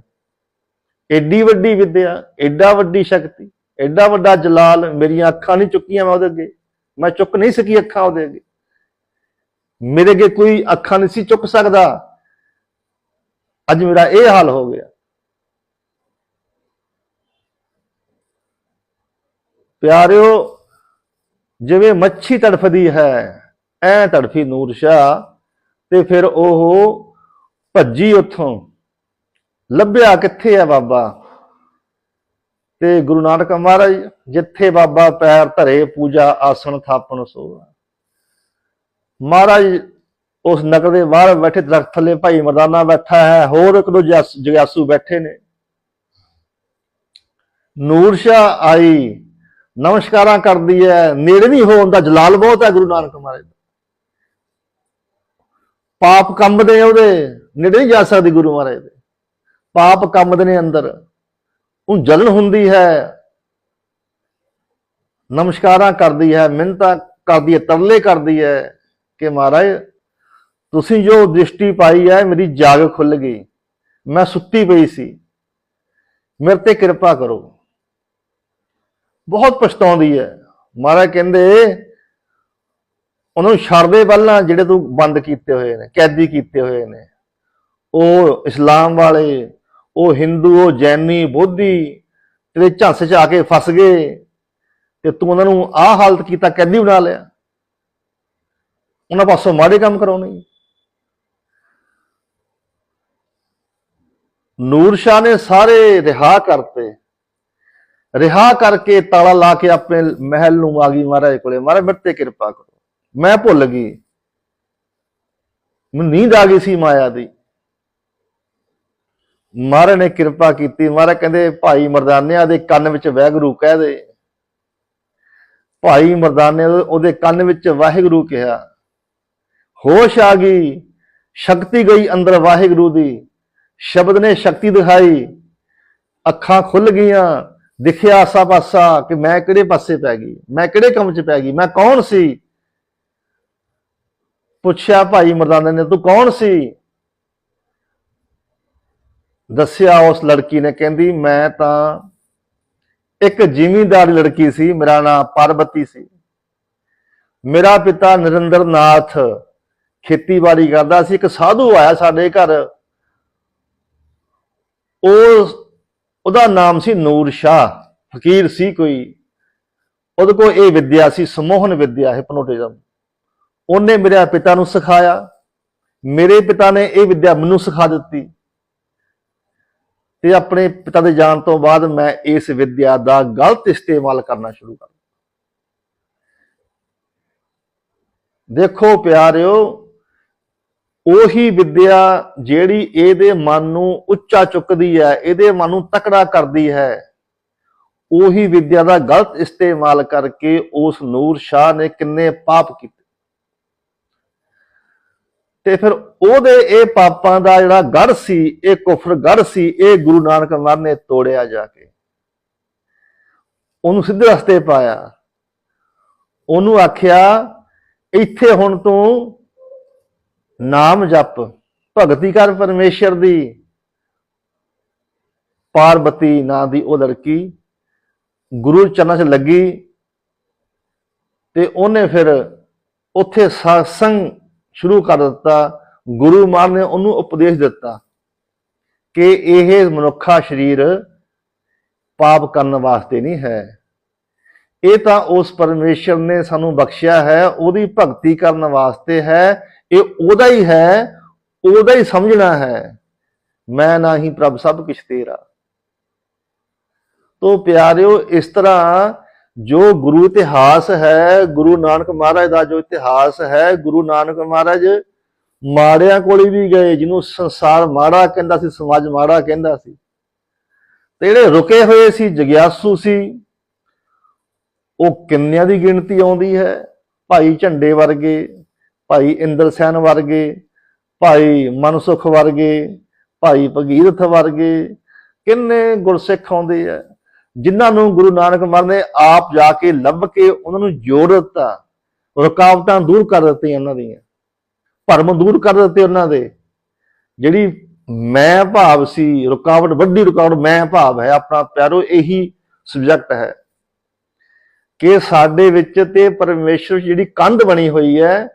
ਏਡੀ ਵੱਡੀ ਵਿਦਿਆ, ਏਡਾ ਵੱਡੀ ਸ਼ਕਤੀ, ਏਡਾ ਵੱਡਾ ਜਲਾਲ ਮੇਰੀਆਂ ਅੱਖਾਂ ਨਹੀਂ ਚੁੱਕੀਆਂ ਮੈਂ ਉਹਦੇ ਅੱਗੇ। ਮੈਂ ਚੁੱਕ ਨਹੀਂ ਸਕੀ ਅੱਖਾਂ ਉਹਦੇ ਅੱਗੇ। ਮੇਰੇ ਅੱਗੇ ਕੋਈ ਅੱਖਾਂ ਨਹੀਂ ਸੀ ਚੁੱਕ ਸਕਦਾ। ਅੱਜ ਮੇਰਾ ਇਹ ਹਾਲ ਹੋ ਗਿਆ। ਪਿਆਰਿਓ, ਜਿਵੇਂ ਮੱਛੀ ਤੜਫਦੀ ਹੈ, ਐ ਤੜਫੀ ਨੂਰ ਸ਼ਾਹ ਤੇ ਫਿਰ ਉਹ ਭੱਜੀ ਉੱਥੋਂ। ਲੱਭਿਆ ਕਿੱਥੇ ਹੈ ਬਾਬਾ? ਤੇ ਗੁਰੂ ਨਾਨਕ ਮਹਾਰਾਜ, ਜਿੱਥੇ ਬਾਬਾ ਪੈਰ ਧਰੇ, ਪੂਜਾ ਆਸਣ ਥਾਪਣ ਸੋਵਾ ਮਹਾਰਾਜ ਉਸ ਨਗਰ ਦੇ ਬਾਹਰ ਬੈਠੇ ਦਰਖਤ ਥੱਲੇ ਭਾਈ ਮਰਦਾਨਾ ਬੈਠਾ ਹੈ, ਹੋਰ ਇੱਕ ਦੋ ਜਗਿਆਸੂ ਬੈਠੇ ਨੇ। ਨੂਰ ਸ਼ਾਹ ਆਈ, ਨਮਸਕਾਰਾਂ ਕਰਦੀ ਹੈ, ਨੇੜੇ ਨਹੀਂ ਹੋਣ ਦਾ ਜਲਾਲ ਬਹੁਤ ਹੈ ਗੁਰੂ ਨਾਨਕ ਮਹਾਰਾਜ ਦਾ। ਪਾਪ ਕੰਬਦੇ ਆ ਉਹਦੇ, ਨੇੜੇ ਨਹੀਂ ਜਾ ਸਕਦੀ ਗੁਰੂ ਮਹਾਰਾਜ ਦੇ। ਪਾਪ ਕੰਬਦੇ ਨੇ ਅੰਦਰ। ਉਹ ਜਲਨ ਹੁੰਦੀ ਹੈ, ਨਮਸਕਾਰਾਂ ਕਰਦੀ ਹੈ, ਮਿੰਨਤਾਂ ਕਰਦੀ ਹੈ, ਤਰਲੇ ਕਰਦੀ ਹੈ ਕਿ ਮਹਾਰਾਜ, ਤੁਸੀਂ ਜੋ ਦ੍ਰਿਸ਼ਟੀ ਪਾਈ ਹੈ, ਮੇਰੀ ਜਾਗ ਖੁੱਲ ਗਈ। ਮੈਂ ਸੁੱਤੀ ਪਈ ਸੀ। ਮੇਰੇ ਤੇ ਕਿਰਪਾ ਕਰੋ। ਬਹੁਤ ਪਛਤਾਉਂਦੀ ਹੈ। ਮਹਾਰਾਜ ਕਹਿੰਦੇ, ਉਹਨੂੰ ਛੱਡ ਦੇ ਪਹਿਲਾਂ ਜਿਹੜੇ ਤੂੰ ਬੰਦ ਕੀਤੇ ਹੋਏ ਨੇ, ਕੈਦੀ ਕੀਤੇ ਹੋਏ ਨੇ, ਉਹ ਇਸਲਾਮ ਵਾਲੇ ਉਹ ਹਿੰਦੂ ਉਹ ਜੈਨੀ, ਬੋਧੀ ਤੇਰੇ ਝੰਸ 'ਚ ਆ ਕੇ ਫਸ ਗਏ ਤੇ ਤੂੰ ਉਹਨਾਂ ਨੂੰ ਆਹ ਹਾਲਤ ਕੀਤਾ, ਕੈਦੀ ਬਣਾ ਲਿਆ। ਉਹਨਾਂ ਪਾਸੋਂ ਮਾੜੇ ਕੰਮ ਕਰਾਉਣੇ। ਨੂਰ ਸ਼ਾਹ ਨੇ ਸਾਰੇ ਰਿਹਾ ਕਰਤੇ ਰਿਹਾ ਕਰਕੇ ਤਾਲਾ ਲਾ ਕੇ ਆਪਣੇ ਮਹਿਲ ਨੂੰ ਆ ਗਈ ਮਹਾਰਾਜ ਕੋਲੇ। ਮਹਾਰਾਜ, ਮੇਰੇ ਤੇ ਕਿਰਪਾ ਕਰੋ। ਮੈਂ ਭੁੱਲ ਗਈ। ਮੈਨੂੰ ਨੀਂਦ ਆ ਗਈ ਸੀ ਮਾਇਆ ਦੀ। ਮਹਾਰਾਜ ਨੇ ਕਿਰਪਾ ਕੀਤੀ ਮਹਾਰਾਜ ਕਹਿੰਦੇ ਭਾਈ ਮਰਦਾਨਿਆਂ ਦੇ ਕੰਨ ਵਿੱਚ ਵਾਹਿਗੁਰੂ ਕਹਿ ਦੇ। ਭਾਈ ਮਰਦਾਨੇ ਉਹਦੇ ਕੰਨ ਵਿੱਚ ਵਾਹਿਗੁਰੂ ਕਿਹਾ। ਹੋਸ਼ ਆ ਗਈ, ਸ਼ਕਤੀ ਗਈ ਅੰਦਰ ਵਾਹਿਗੁਰੂ ਦੀ। ਸ਼ਬਦ ਨੇ ਸ਼ਕਤੀ ਦਿਖਾਈ, ਅੱਖਾਂ ਖੁੱਲ ਗਈਆਂ, ਦਿਖਿਆ ਆਸਾ ਪਾਸਾ ਕਿ ਮੈਂ ਕਿਹੜੇ ਪਾਸੇ ਪੈ ਗਈ, ਮੈਂ ਕਿਹੜੇ ਕੰਮ 'ਚ ਪੈ ਗਈ, ਮੈਂ ਕੌਣ ਸੀ? ਪੁੱਛਿਆ ਭਾਈ ਮਰਦਾਨੇ ਨੇ, ਤੂੰ ਕੌਣ ਸੀ? ਦੱਸਿਆ ਉਸ ਲੜਕੀ ਨੇ, ਕਹਿੰਦੀ, ਮੈਂ ਤਾਂ ਇੱਕ ਜ਼ਿਮੀਂਦਾਰ ਲੜਕੀ ਸੀ, ਮੇਰਾ ਨਾਮ ਪਾਰਵਤੀ ਸੀ। ਮੇਰਾ ਪਿਤਾ ਨਰਿੰਦਰ ਨਾਥ ਖੇਤੀਬਾੜੀ ਕਰਦਾ ਸੀ, ਇੱਕ ਸਾਧੂ ਆਇਆ ਸਾਡੇ ਘਰ। ਉਹ, ਉਹਦਾ ਨਾਮ ਸੀ ਨੂਰ ਸ਼ਾਹ, ਫਕੀਰ ਸੀ ਕੋਈ। ਉਹਦੇ ਕੋਲ ਇਹ ਵਿਦਿਆ ਸੀ, ਸਮੋਹਨ ਵਿਦਿਆ ਹਿਪਨੋਟਿਜ਼ਮ ਉਹਨੇ ਮੇਰੇ ਪਿਤਾ ਨੂੰ ਸਿਖਾਇਆ। ਮੇਰੇ ਪਿਤਾ ਨੇ ਇਹ ਵਿਦਿਆ ਮੈਨੂੰ ਸਿਖਾ ਦਿੱਤੀ। ਤੇ ਆਪਣੇ ਪਿਤਾ ਦੇ ਜਾਣ ਤੋਂ ਬਾਅਦ ਮੈਂ ਇਸ ਵਿਦਿਆ ਦਾ ਗਲਤ ਇਸਤੇਮਾਲ ਕਰਨਾ ਸ਼ੁਰੂ ਕਰ ਦੇਖੋ ਪਿਆਰਿਓ, ਉਹੀ ਵਿਦਿਆ ਜਿਹੜੀ ਇਹਦੇ ਮਨ ਨੂੰ ਉੱਚਾ ਚੁੱਕਦੀ ਹੈ, ਇਹਦੇ ਮਨ ਨੂੰ ਤਕੜਾ ਕਰਦੀ ਹੈ, ਉਹੀ ਵਿਦਿਆ ਦਾ ਗਲਤ ਇਸਤੇਮਾਲ ਕਰਕੇ ਉਸ ਨੂਰ ਸ਼ਾਹ ਨੇ ਕਿੰਨੇ ਪਾਪ ਕੀਤੇ। ਤੇ ਫਿਰ ਉਹਦੇ ਇਹ ਪਾਪਾਂ ਦਾ ਜਿਹੜਾ ਗੜ ਸੀ, ਇਹ ਕੁਫਰ ਗੜ ਸੀ, ਇਹ ਗੁਰੂ ਨਾਨਕ ਮਹਾਰਾਜ ਨੇ ਤੋੜਿਆ ਜਾ ਕੇ। ਉਹਨੂੰ ਸਿੱਧੇ ਰਸਤੇ ਪਾਇਆ। ਉਹਨੂੰ ਆਖਿਆ, ਇੱਥੇ ਹੁਣ ਤੂੰ ਨਾਮ ਜਪ, ਭਗਤੀ ਕਰ ਪਰਮੇਸ਼ਰ ਦੀ। ਪਾਰਬਤੀ ਨਾਂ ਦੀ ਉਹ ਲੜਕੀ ਗੁਰੂ ਚਰਨਾਂ 'ਚ ਲੱਗੀ ਤੇ ਉਹਨੇ ਫਿਰ ਉੱਥੇ satsang ਸ਼ੁਰੂ ਕਰ ਦਿੱਤਾ। ਗੁਰੂ ਮਾਨ ਨੇ ਉਹਨੂੰ ਉਪਦੇਸ਼ ਦਿੱਤਾ ਕਿ ਇਹ ਮਨੁੱਖਾ ਸਰੀਰ ਪਾਪ ਕਰਨ ਵਾਸਤੇ ਨਹੀਂ ਹੈ। ਇਹ ਤਾਂ ਉਸ ਪਰਮੇਸ਼ਰ ਨੇ ਸਾਨੂੰ ਬਖਸ਼ਿਆ ਹੈ, ਉਹਦੀ ਭਗਤੀ ਕਰਨ ਵਾਸਤੇ ਹੈ। ਇਹ ਉਹਦਾ ਹੀ ਹੈ, ਉਹਦਾ ਹੀ ਸਮਝਣਾ ਹੈ। ਮੈਂ ਨਾ ਹੀ ਪ੍ਰਭ ਸਭ ਕੁਛ ਤੇਰਾ। ਤੋ ਪਿਆਰਿਓ, ਇਸ ਤਰ੍ਹਾਂ ਜੋ ਗੁਰੂ ਇਤਿਹਾਸ ਹੈ, ਗੁਰੂ ਨਾਨਕ ਮਹਾਰਾਜ ਦਾ ਜੋ ਇਤਿਹਾਸ ਹੈ, ਗੁਰੂ ਨਾਨਕ ਮਹਾਰਾਜ ਮਾੜਿਆਂ ਕੋਲ ਵੀ ਗਏ, ਜਿਹਨੂੰ ਸੰਸਾਰ ਮਾੜਾ ਕਹਿੰਦਾ ਸੀ, ਸਮਾਜ ਮਾੜਾ ਕਹਿੰਦਾ ਸੀ। ਤੇ ਜਿਹੜੇ ਰੁਕੇ ਹੋਏ ਸੀ, ਜਗਿਆਸੂ ਸੀ, ਉਹ ਕਿੰਨਿਆਂ ਦੀ ਗਿਣਤੀ ਆਉਂਦੀ ਹੈ? ਭਾਈ ਝੰਡੇ ਵਰਗੇ, ਭਾਈ ਇੰਦਰ ਸੈਨ ਵਰਗੇ, ਭਾਈ ਮਨਸੁਖ ਵਰਗੇ, ਭਾਈ ਭਗੀਰਥ ਵਰਗੇ, ਕਿੰਨੇ ਗੁਰਸਿੱਖ ਆਉਂਦੇ ਆ? ਜਿਨ੍ਹਾਂ ਨੂੰ ਗੁਰੂ ਨਾਨਕ ਮਹਾਰਾਜ ਨੇ ਆਪ ਜਾ ਕੇ ਲੱਭ ਕੇ ਉਹਨਾਂ ਨੂੰ ਜੋੜ ਦਿੱਤਾ, ਰੁਕਾਵਟਾਂ ਦੂਰ ਕਰ ਦਿੱਤੀਆਂ ਉਹਨਾਂ ਦੀਆਂ, ਭਰਮ ਦੂਰ ਕਰ ਦਿੱਤੇ ਉਹਨਾਂ ਦੇ। ਜਿਹੜੀ ਮੈਂ ਭਾਵ ਸੀ, ਰੁਕਾਵਟ, ਵੱਡੀ ਰੁਕਾਵਟ ਮੈਂ ਭਾਵ ਹੈ, ਆਪਣਾ ਪਿਆਰੋ ਇਹੀ ਸਬਜੈਕਟ ਹੈ ਕਿ ਸਾਡੇ ਵਿੱਚ ਤੇ ਪਰਮੇਸ਼ਰ ਜਿਹੜੀ ਕੰਧ ਬਣੀ ਹੋਈ ਹੈ,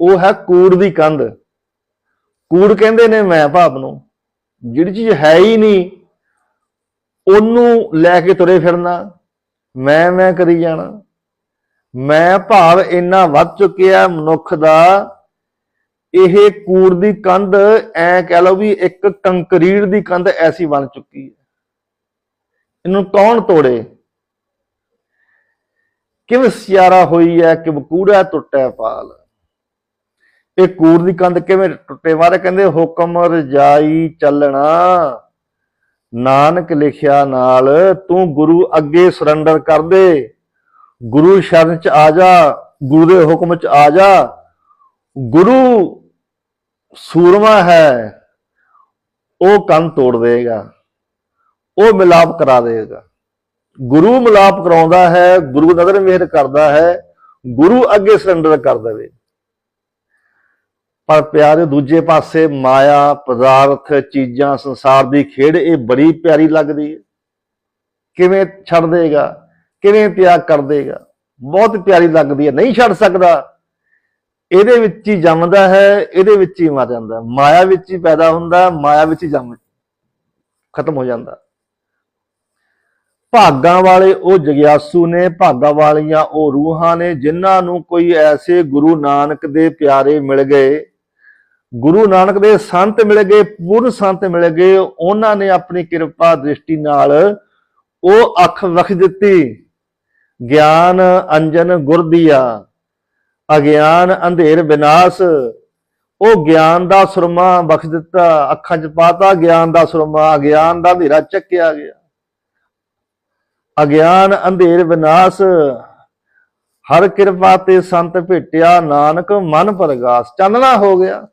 ਉਹ ਹੈ ਕੂੜ ਦੀ ਕੰਧ। ਕੂੜ ਕਹਿੰਦੇ ਨੇ ਮੈਂ ਭਾਵ ਨੂੰ, ਜਿਹੜੀ ਚੀਜ਼ ਹੈ ਹੀ ਨਹੀਂ ਉਹਨੂੰ ਲੈ ਕੇ ਤੁਰੇ ਫਿਰਨਾ, ਮੈਂ ਮੈਂ ਕਰੀ ਜਾਣਾ। ਮੈਂ ਭਾਵ ਇੰਨਾ ਵੱਧ ਚੁੱਕਿਆ ਮਨੁੱਖ ਦਾ, ਇਹ ਕੂੜ ਦੀ ਕੰਧ ਐ ਕਹਿ ਲਓ ਵੀ ਇੱਕ ਕੰਕਰੀਟ ਦੀ ਕੰਧ ਐਸੀ ਬਣ ਚੁੱਕੀ ਹੈ। ਇਹਨੂੰ ਕੌਣ ਤੋੜੇ? ਕਿਵੇਂ ਸਿਆਰਾ ਹੋਈ ਹੈ ਕਿ ਬਕੂੜਾ ਟੁੱਟਿਆ ਪਾਲ? ਇਹ ਕੂੜ ਦੀ ਕੰਧ ਕਿਵੇਂ ਟੁੱਟੇ? ਮਾਰੇ ਕਹਿੰਦੇ, ਹੁਕਮ ਰਜਾਈ ਚੱਲਣਾ। ਨਾਨਕ ਲਿਖਿਆ ਨਾਲ ਤੂੰ ਗੁਰੂ ਅੱਗੇ ਸਰੈਂਡਰ ਕਰ ਦੇ। ਗੁਰੂ ਸ਼ਰਨ ਚ ਆ ਜਾ, ਗੁਰੂ ਦੇ ਹੁਕਮ ਚ ਆ ਜਾ। ਗੁਰੂ ਸੂਰਮਾ ਹੈ, ਉਹ ਕੰਨ ਤੋੜ ਦੇਗਾ ਉਹ ਮਿਲਾਪ ਕਰਾ ਦੇਗਾ ਗੁਰੂ ਮਿਲਾਪ ਕਰਾਉਂਦਾ ਹੈ, ਗੁਰੂ ਨਜ਼ਰ ਮਿਹਰ ਕਰਦਾ ਹੈ, ਗੁਰੂ ਅੱਗੇ ਸਰੈਂਡਰ ਕਰ ਦੇਵੇ। ਪਰ ਪਿਆਰੇ ਦੂਜੇ ਪਾਸੇ ਮਾਇਆ, ਪਦਾਰਥ, ਚੀਜ਼ਾਂ, ਸੰਸਾਰ ਦੀ ਖੇਡ, ਇਹ ਬੜੀ ਪਿਆਰੀ ਲੱਗਦੀ ਹੈ। ਕਿਵੇਂ ਛੱਡ ਦੇਗਾ? ਕਿਵੇਂ ਤਿਆਗ ਕਰ ਦੇਗਾ? ਬਹੁਤ ਪਿਆਰੀ ਲੱਗਦੀ ਹੈ। ਨਹੀਂ ਛੱਡ ਸਕਦਾ। ਇਹਦੇ ਵਿੱਚ ਹੀ ਜੰਮਦਾ ਹੈ, ਇਹਦੇ ਵਿੱਚ ਹੀ ਮਰ ਜਾਂਦਾ ਮਾਇਆ ਵਿੱਚ ਹੀ ਪੈਦਾ ਹੁੰਦਾ ਮਾਇਆ ਵਿੱਚ ਹੀ ਜੰਮ ਖਤਮ ਹੋ ਜਾਂਦਾ ਭਾਗਾਂ ਵਾਲੇ ਉਹ ਜਗਿਆਸੂ ਨੇ, ਭਾਗਾਂ ਵਾਲੀਆਂ ਉਹ ਰੂਹਾਂ ਨੇ, ਜਿਨ੍ਹਾਂ ਨੂੰ ਕੋਈ ਐਸੇ ਗੁਰੂ ਨਾਨਕ ਦੇ ਪਿਆਰੇ ਮਿਲ ਗਏ ਗੁਰੂ ਨਾਨਕ ਦੇ ਸੰਤ ਮਿਲ ਗਏ, ਪੂਰਨ ਸੰਤ ਮਿਲ ਗਏ, ਉਹਨਾਂ ਨੇ ਆਪਣੀ ਕਿਰਪਾ ਦ੍ਰਿਸ਼ਟੀ ਨਾਲ ਉਹ ਅੱਖ ਵਖ ਦਿੱਤੀ। ਗਿਆਨ ਅੰਜਨ ਗੁਰ ਦੀਆ, ਅਗਿਆਨ ਅੰਧੇਰ ਵਿਨਾਸ਼ ਉਹ ਗਿਆਨ ਦਾ ਸੁਰਮਾ ਬਖਸ਼ ਦਿੱਤਾ, ਅੱਖਾਂ 'ਚ ਪਾਤਾ, ਗਿਆਨ ਦਾ ਸੁਰਮਾ, ਅਗਿਆਨ ਦਾ ਹਨੇਰਾ ਚੱਕਿਆ ਗਿਆ। ਅਗਿਆਨ ਅੰਧੇਰ ਵਿਨਾਸ਼ ਹਰ ਕਿਰਪਾ ਤੇ ਸੰਤ ਭੇਟਿਆ, ਨਾਨਕ ਮਨ ਪਰਗਾਸ, ਚਾਨਣਾ ਹੋ ਗਿਆ।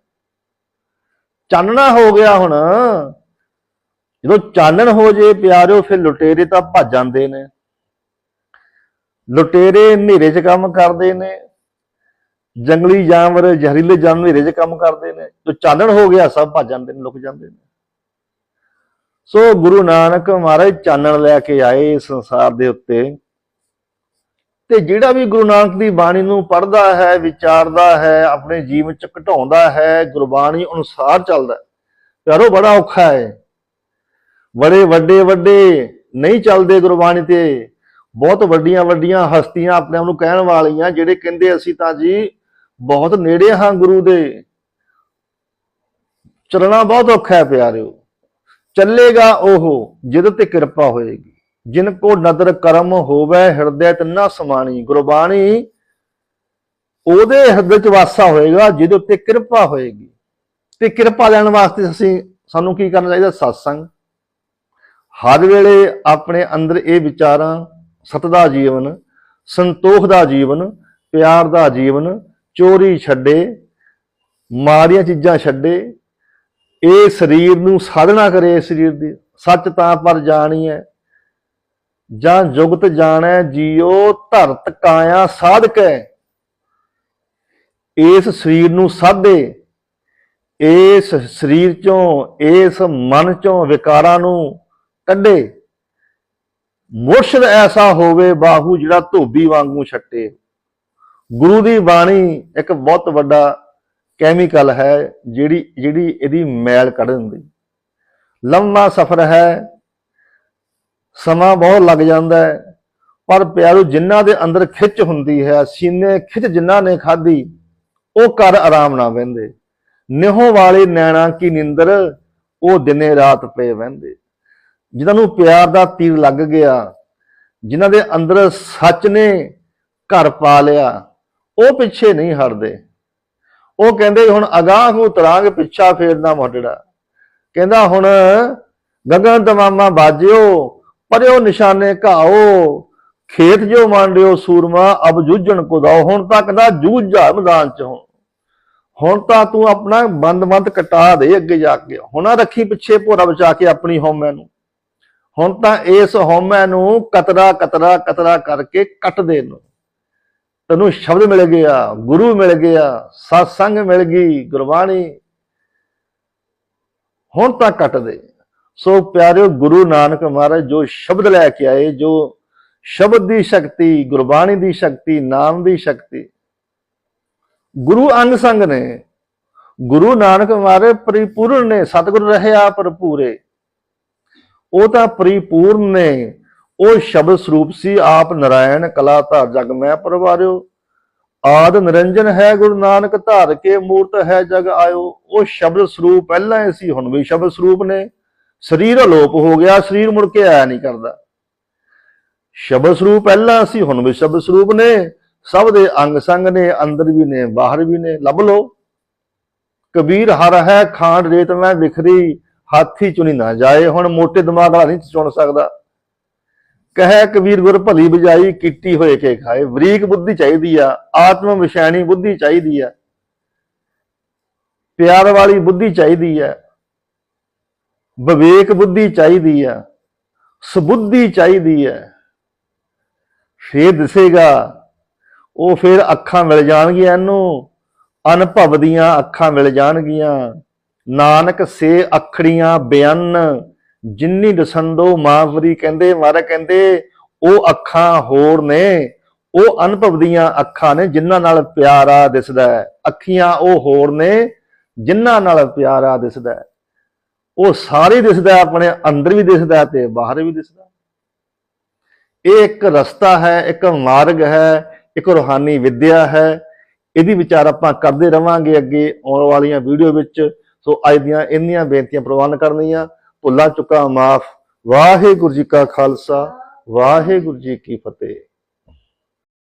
ਚਾਨਣਾ ਹੋ ਗਿਆ ਹੁਣ। ਜਦੋਂ ਚਾਨਣ ਹੋ ਜੇ ਪਿਆਰਿਓ, ਫਿਰ ਲੁਟੇਰੇ ਤਾਂ ਭੱਜ ਜਾਂਦੇ ਨੇ। ਲੁਟੇਰੇ ਹਨੇਰੇ 'ਚ ਕੰਮ ਕਰਦੇ ਨੇ। ਜੰਗਲੀ ਜਾਨਵਰ, ਜ਼ਹਿਰੀਲੇ ਜਾਨਵਰ ਹਨੇਰੇ 'ਚ ਕੰਮ ਕਰਦੇ ਨੇ। ਜੋ ਚਾਨਣ ਹੋ ਗਿਆ, ਸਭ ਭੱਜ ਜਾਂਦੇ ਨੇ, ਲੁਕ ਜਾਂਦੇ ਨੇ। ਸੋ ਗੁਰੂ ਨਾਨਕ ਮਹਾਰਾਜ ਚਾਨਣ ਲੈ ਕੇ ਆਏ ਸੰਸਾਰ ਦੇ ਉੱਤੇ। ਤੇ ਜਿਹੜਾ ਵੀ ਗੁਰੂ ਨਾਨਕ ਦੀ ਬਾਣੀ ਨੂੰ ਪੜ੍ਹਦਾ ਹੈ, ਵਿਚਾਰਦਾ ਹੈ, ਆਪਣੇ ਜੀਵਨ ਚ ਘਟਾਉਂਦਾ ਹੈ, ਗੁਰਬਾਣੀ ਅਨੁਸਾਰ ਚੱਲਦਾ ਪਿਆਰੋ, ਬੜਾ ਔਖਾ ਹੈ। ਬੜੇ ਵੱਡੇ ਵੱਡੇ ਨਹੀਂ ਚੱਲਦੇ ਗੁਰਬਾਣੀ ਤੇ। ਬਹੁਤ ਵੱਡੀਆਂ ਵੱਡੀਆਂ ਹਸਤੀਆਂ ਆਪਣੇ ਆਪ ਨੂੰ ਕਹਿਣ ਵਾਲੀਆਂ, ਜਿਹੜੇ ਕਹਿੰਦੇ ਅਸੀਂ ਤਾਂ ਜੀ ਬਹੁਤ ਨੇੜੇ ਹਾਂ ਗੁਰੂ ਦੇ। ਚੱਲਣਾ ਬਹੁਤ ਔਖਾ ਹੈ ਪਿਆਰਿਓ। ਚੱਲੇਗਾ ਉਹ ਜਿਹਦੇ ਤੇ ਕਿਰਪਾ ਹੋਏਗੀ। ਜਿਨ ਕੋ ਨਦਰ ਕਰਮ ਹੋਵੇ ਹਿਰਦੈ ਤਿੰਨਾ ਸਮਾਣੀ। ਗੁਰਬਾਣੀ ਉਹਦੇ ਹਿਰਦੇ ਚ ਵਾਸਾ ਹੋਏਗਾ, ਜਿਹਦੇ ਉੱਤੇ ਕਿਰਪਾ ਹੋਏਗੀ। ਤੇ ਕਿਰਪਾ ਲੈਣ ਵਾਸਤੇ ਅਸੀਂ, ਸਾਨੂੰ ਕੀ ਕਰਨਾ ਚਾਹੀਦਾ? ਸਤਸੰਗ। ਹਰ ਵੇਲੇ ਆਪਣੇ ਅੰਦਰ ਇਹ ਵਿਚਾਰਾਂ, ਸਤ ਦਾ ਜੀਵਨ, ਸੰਤੋਖ ਦਾ ਜੀਵਨ, ਪਿਆਰ ਦਾ ਜੀਵਨ, ਚੋਰੀ ਛੱਡੇ, ਮਾੜੀਆਂ ਚੀਜ਼ਾਂ ਛੱਡੇ, ਇਹ ਸਰੀਰ ਨੂੰ ਸਾਧਨਾ ਕਰੇ, ਸਰੀਰ ਦੀ। ਸੱਚ ਤਾਂ ਪਰ ਜਾਣੀ ਹੈ। ਜਾਂ ਜੁਗਤ ਜਾਣੈ ਜੀਓ ਧਰਤ ਕਾਇਆ ਸਾਧਕੈ। ਇਸ ਸਰੀਰ ਨੂੰ ਸਾਧੇ। ਇਸ ਸਰੀਰ ਚੋਂ, ਇਸ ਮਨ ਚੋਂ ਵਿਕਾਰਾਂ ਨੂੰ ਕੱਢੇ। ਮੁਰਸ਼ਿਦ ਐਸਾ ਹੋਵੇ ਬਾਹੂ ਜਿਹੜਾ ਧੋਬੀ ਵਾਂਗੂ ਛੱਟੇ। ਗੁਰੂ ਦੀ ਬਾਣੀ ਇੱਕ ਬਹੁਤ ਵੱਡਾ ਕੈਮੀਕਲ ਹੈ, ਜਿਹੜੀ ਜਿਹੜੀ ਇਹਦੀ ਮੈਲ ਕੱਢ ਦਿੰਦੀ। ਲੰਮਾ ਸਫ਼ਰ ਹੈ ਸਮਾਂ ਬਹੁਤ ਲੱਗ ਜਾਂਦਾ ਹੈ। ਪਰ ਪਿਆਰੋ, ਜਿਨ੍ਹਾਂ ਦੇ ਅੰਦਰ ਖਿੱਚ ਹੁੰਦੀ ਹੈ, ਸੀਨੇ ਖਿੱਚ ਜਿਨ੍ਹਾਂ ਨੇ ਖਾਧੀ, ਉਹ ਘਰ ਆਰਾਮ ਨਾ ਬਹਿੰਦੇ ਨਿਹੋਂ ਵਾਲੇ ਨੈਣਾ ਕੀ ਨਿੰਦਰ, ਉਹ ਦਿਨੇ ਰਾਤ ਪਏ ਵਹਿੰਦੇ। ਜਿਨ੍ਹਾਂ ਨੂੰ ਪਿਆਰ ਦਾ ਤੀਰ ਲੱਗ ਗਿਆ, ਜਿਨ੍ਹਾਂ ਦੇ ਅੰਦਰ ਸੱਚ ਨੇ ਘਰ ਪਾ ਲਿਆ, ਉਹ ਪਿੱਛੇ ਨਹੀਂ ਹਟਦੇ। ਉਹ ਕਹਿੰਦੇ, ਹੁਣ ਅਗਾਹ ਨੂੰ ਤਰਾਂਗ, ਪਿੱਛਾ ਫੇਰਨਾ ਮੋਢੜਾ। ਕਹਿੰਦਾ, ਹੁਣ ਗਗਨ ਤਮਾਮਾ ਬਾਜਿਓ ਪਰਿਓ ਨਿਸ਼ਾਨੇ ਘਾਓ, ਖੇਤ ਜੋ ਮੰਡਿਓ ਸੂਰਮਾ, ਅਬ ਜੂਝਣ ਕੁਦਾਓ ਹੁਣ ਤੱਕ ਦਾ ਜੂਝਾ ਮੈਦਾਨ ਚ ਹੁਣ। ਹੁਣ ਤਾਂ ਤੂੰ ਆਪਣਾ ਬੰਦ-ਬੰਦ ਕਟਾ ਦੇ ਅੱਗੇ ਜਾ ਕੇ। ਹੁਣ ਰੱਖੀ ਪਿੱਛੇ ਭੋਰਾ ਬਚਾ ਕੇ ਆਪਣੀ ਹਉਮੈ ਨੂੰ। ਹੁਣ ਤਾਂ ਇਸ ਹਉਮੈ ਨੂੰ ਕਤਰਾ ਕਤਰਾ ਕਤਰਾ ਕਰਕੇ ਕੱਟ ਦੇ ਨੂੰ ਤੈਨੂੰ ਸ਼ਬਦ ਮਿਲ ਗਿਆ, ਗੁਰੂ ਮਿਲ ਗਿਆ, ਸਤਸੰਗ ਮਿਲ ਗਈ, ਗੁਰਬਾਣੀ। ਹੁਣ ਤਾਂ ਕੱਟ ਦੇ। ਸੋ ਪਿਆਰਿਓ, ਗੁਰੂ ਨਾਨਕ ਮਹਾਰਾਜ, ਜੋ ਸ਼ਬਦ ਲੈ ਕੇ ਆਏ, ਜੋ ਸ਼ਬਦ ਦੀ ਸ਼ਕਤੀ, ਗੁਰਬਾਣੀ ਦੀ ਸ਼ਕਤੀ, ਨਾਮ ਦੀ ਸ਼ਕਤੀ, ਗੁਰੂ ਅੰਗ ਸੰਗ ਨੇ, ਗੁਰੂ ਨਾਨਕ ਮਹਾਰਾਜ ਪਰਿਪੂਰਨ ਨੇ, ਸਤਿਗੁਰ ਰਹਿਆ ਭਰਪੂਰੇ। ਉਹ ਤਾਂ ਪਰਿਪੂਰਨ ਨੇ, ਉਹ ਸ਼ਬਦ ਸਰੂਪ ਸੀ ਆਪ ਨਰਾਇਣ, ਕਲਾ ਧਾਰ ਜਗ ਮੈਂ ਪਰਵਾਰਿਓ। ਆਦ ਨਿਰੰਜਨ ਹੈ ਗੁਰੂ ਨਾਨਕ, ਧਾਰ ਕੇ ਮੂਰਤ ਹੈ ਜਗ ਆਇਓ। ਉਹ ਸ਼ਬਦ ਸਰੂਪ ਪਹਿਲਾਂ ਹੀ ਸੀ, ਹੁਣ ਵੀ ਸ਼ਬਦ ਸਰੂਪ ਨੇ। ਸਰੀਰ ਅਲੋਪ ਹੋ ਗਿਆ, ਸਰੀਰ ਮੁੜ ਕੇ ਆਇਆ ਨਹੀਂ ਕਰਦਾ। ਸ਼ਬਦ ਸਰੂਪ ਪਹਿਲਾਂ ਸੀ, ਹੁਣ ਵੀ ਸ਼ਬਦ ਸਰੂਪ ਨੇ। ਸਭ ਦੇ ਅੰਗ ਸੰਗ ਨੇ, ਅੰਦਰ ਵੀ ਨੇ, ਬਾਹਰ ਵੀ ਨੇ। ਲੱਭ ਲੋ ਕਬੀਰ ਹਰ ਹੈ ਖਾਂਡ ਰੇਤ ਮੈਂ ਵਿਖਰੀ, ਹਾਥੀ ਚੁਣੀ ਨਾ ਜਾਏ। ਹੁਣ ਮੋਟੇ ਦਿਮਾਗ ਵਾਲਾ ਨਹੀਂ ਚੁਣ ਸਕਦਾ। ਕਹੇ ਕਬੀਰ ਗੁਰ ਭਲੀ ਬਜਾਈ ਕੀਤੀ ਹੋਏ ਕੇ ਖਾਏ। ਵਰੀਕ ਬੁੱਧੀ ਚਾਹੀਦੀ ਆ, ਆਤਮ ਵਿਸ਼ੈਣੀ ਬੁੱਧੀ ਚਾਹੀਦੀ ਆ। ਪਿਆਰ ਵਾਲੀ ਬੁੱਧੀ ਚਾਹੀਦੀ ਆ। ਵਿਵੇਕ ਬੁੱਧੀ ਚਾਹੀਦੀ ਆ, ਸੁਬੁੱਧੀ ਚਾਹੀਦੀ ਆ। ਫੇਰ ਦਿਸੇਗਾ, ਉਹ ਫਿਰ ਅੱਖਾਂ ਮਿਲ ਜਾਣਗੀਆਂ ਇਹਨੂੰ, ਅਨੁਭਵ ਦੀਆਂ ਅੱਖਾਂ ਮਿਲ ਜਾਣਗੀਆਂ। ਨਾਨਕ ਸੇ ਅਖੜੀਆਂ ਬਿਆਨ, ਜਿੰਨੀ ਦਸੰਦੋ ਮਾਵਰੀ ਕਹਿੰਦੇ, ਮਾਰਾ ਕਹਿੰਦੇ, ਉਹ ਅੱਖਾਂ ਹੋਰ ਨੇ। ਉਹ ਅਨੁਭਵ ਦੀਆਂ ਅੱਖਾਂ ਨੇ, ਜਿਨ੍ਹਾਂ ਨਾਲ ਪਿਆਰਾ ਦਿਸਦਾ ਹੈ। ਅੱਖੀਆਂ ਉਹ ਹੋਰ ਨੇ, ਜਿਨ੍ਹਾਂ ਨਾਲ ਪਿਆਰਾ ਦਿਸਦਾ ਹੈ। ਉਹ ਸਾਰੇ ਦਿਸਦਾ ਆਪਣੇ ਅੰਦਰ ਵੀ ਦਿਸਦਾ ਤੇ ਬਾਹਰ ਵੀ ਦਿਸਦਾ ਇਹ ਇੱਕ ਰਸਤਾ ਹੈ, ਇੱਕ ਮਾਰਗ ਹੈ, ਇੱਕ ਰੂਹਾਨੀ ਵਿਦਿਆ ਹੈ। ਇਹਦੀ ਵਿਚਾਰ ਆਪਾਂ ਕਰਦੇ ਰਵਾਂਗੇ ਅੱਗੇ ਆਉਣ ਵਾਲੀਆਂ ਵੀਡੀਓ ਵਿੱਚ। ਸੋ ਅੱਜ ਦੀਆਂ ਇੰਨੀਆਂ ਬੇਨਤੀਆਂ ਪ੍ਰਵਾਨ ਕਰਨੀਆਂ। ਭੁੱਲਾਂ ਚੁੱਕਾ, ਮਾਫ। ਵਾਹਿਗੁਰੂ ਜੀ ਕਾ ਖਾਲਸਾ, ਵਾਹਿਗੁਰੂ ਜੀ ਕੀ ਫਤਿਹ।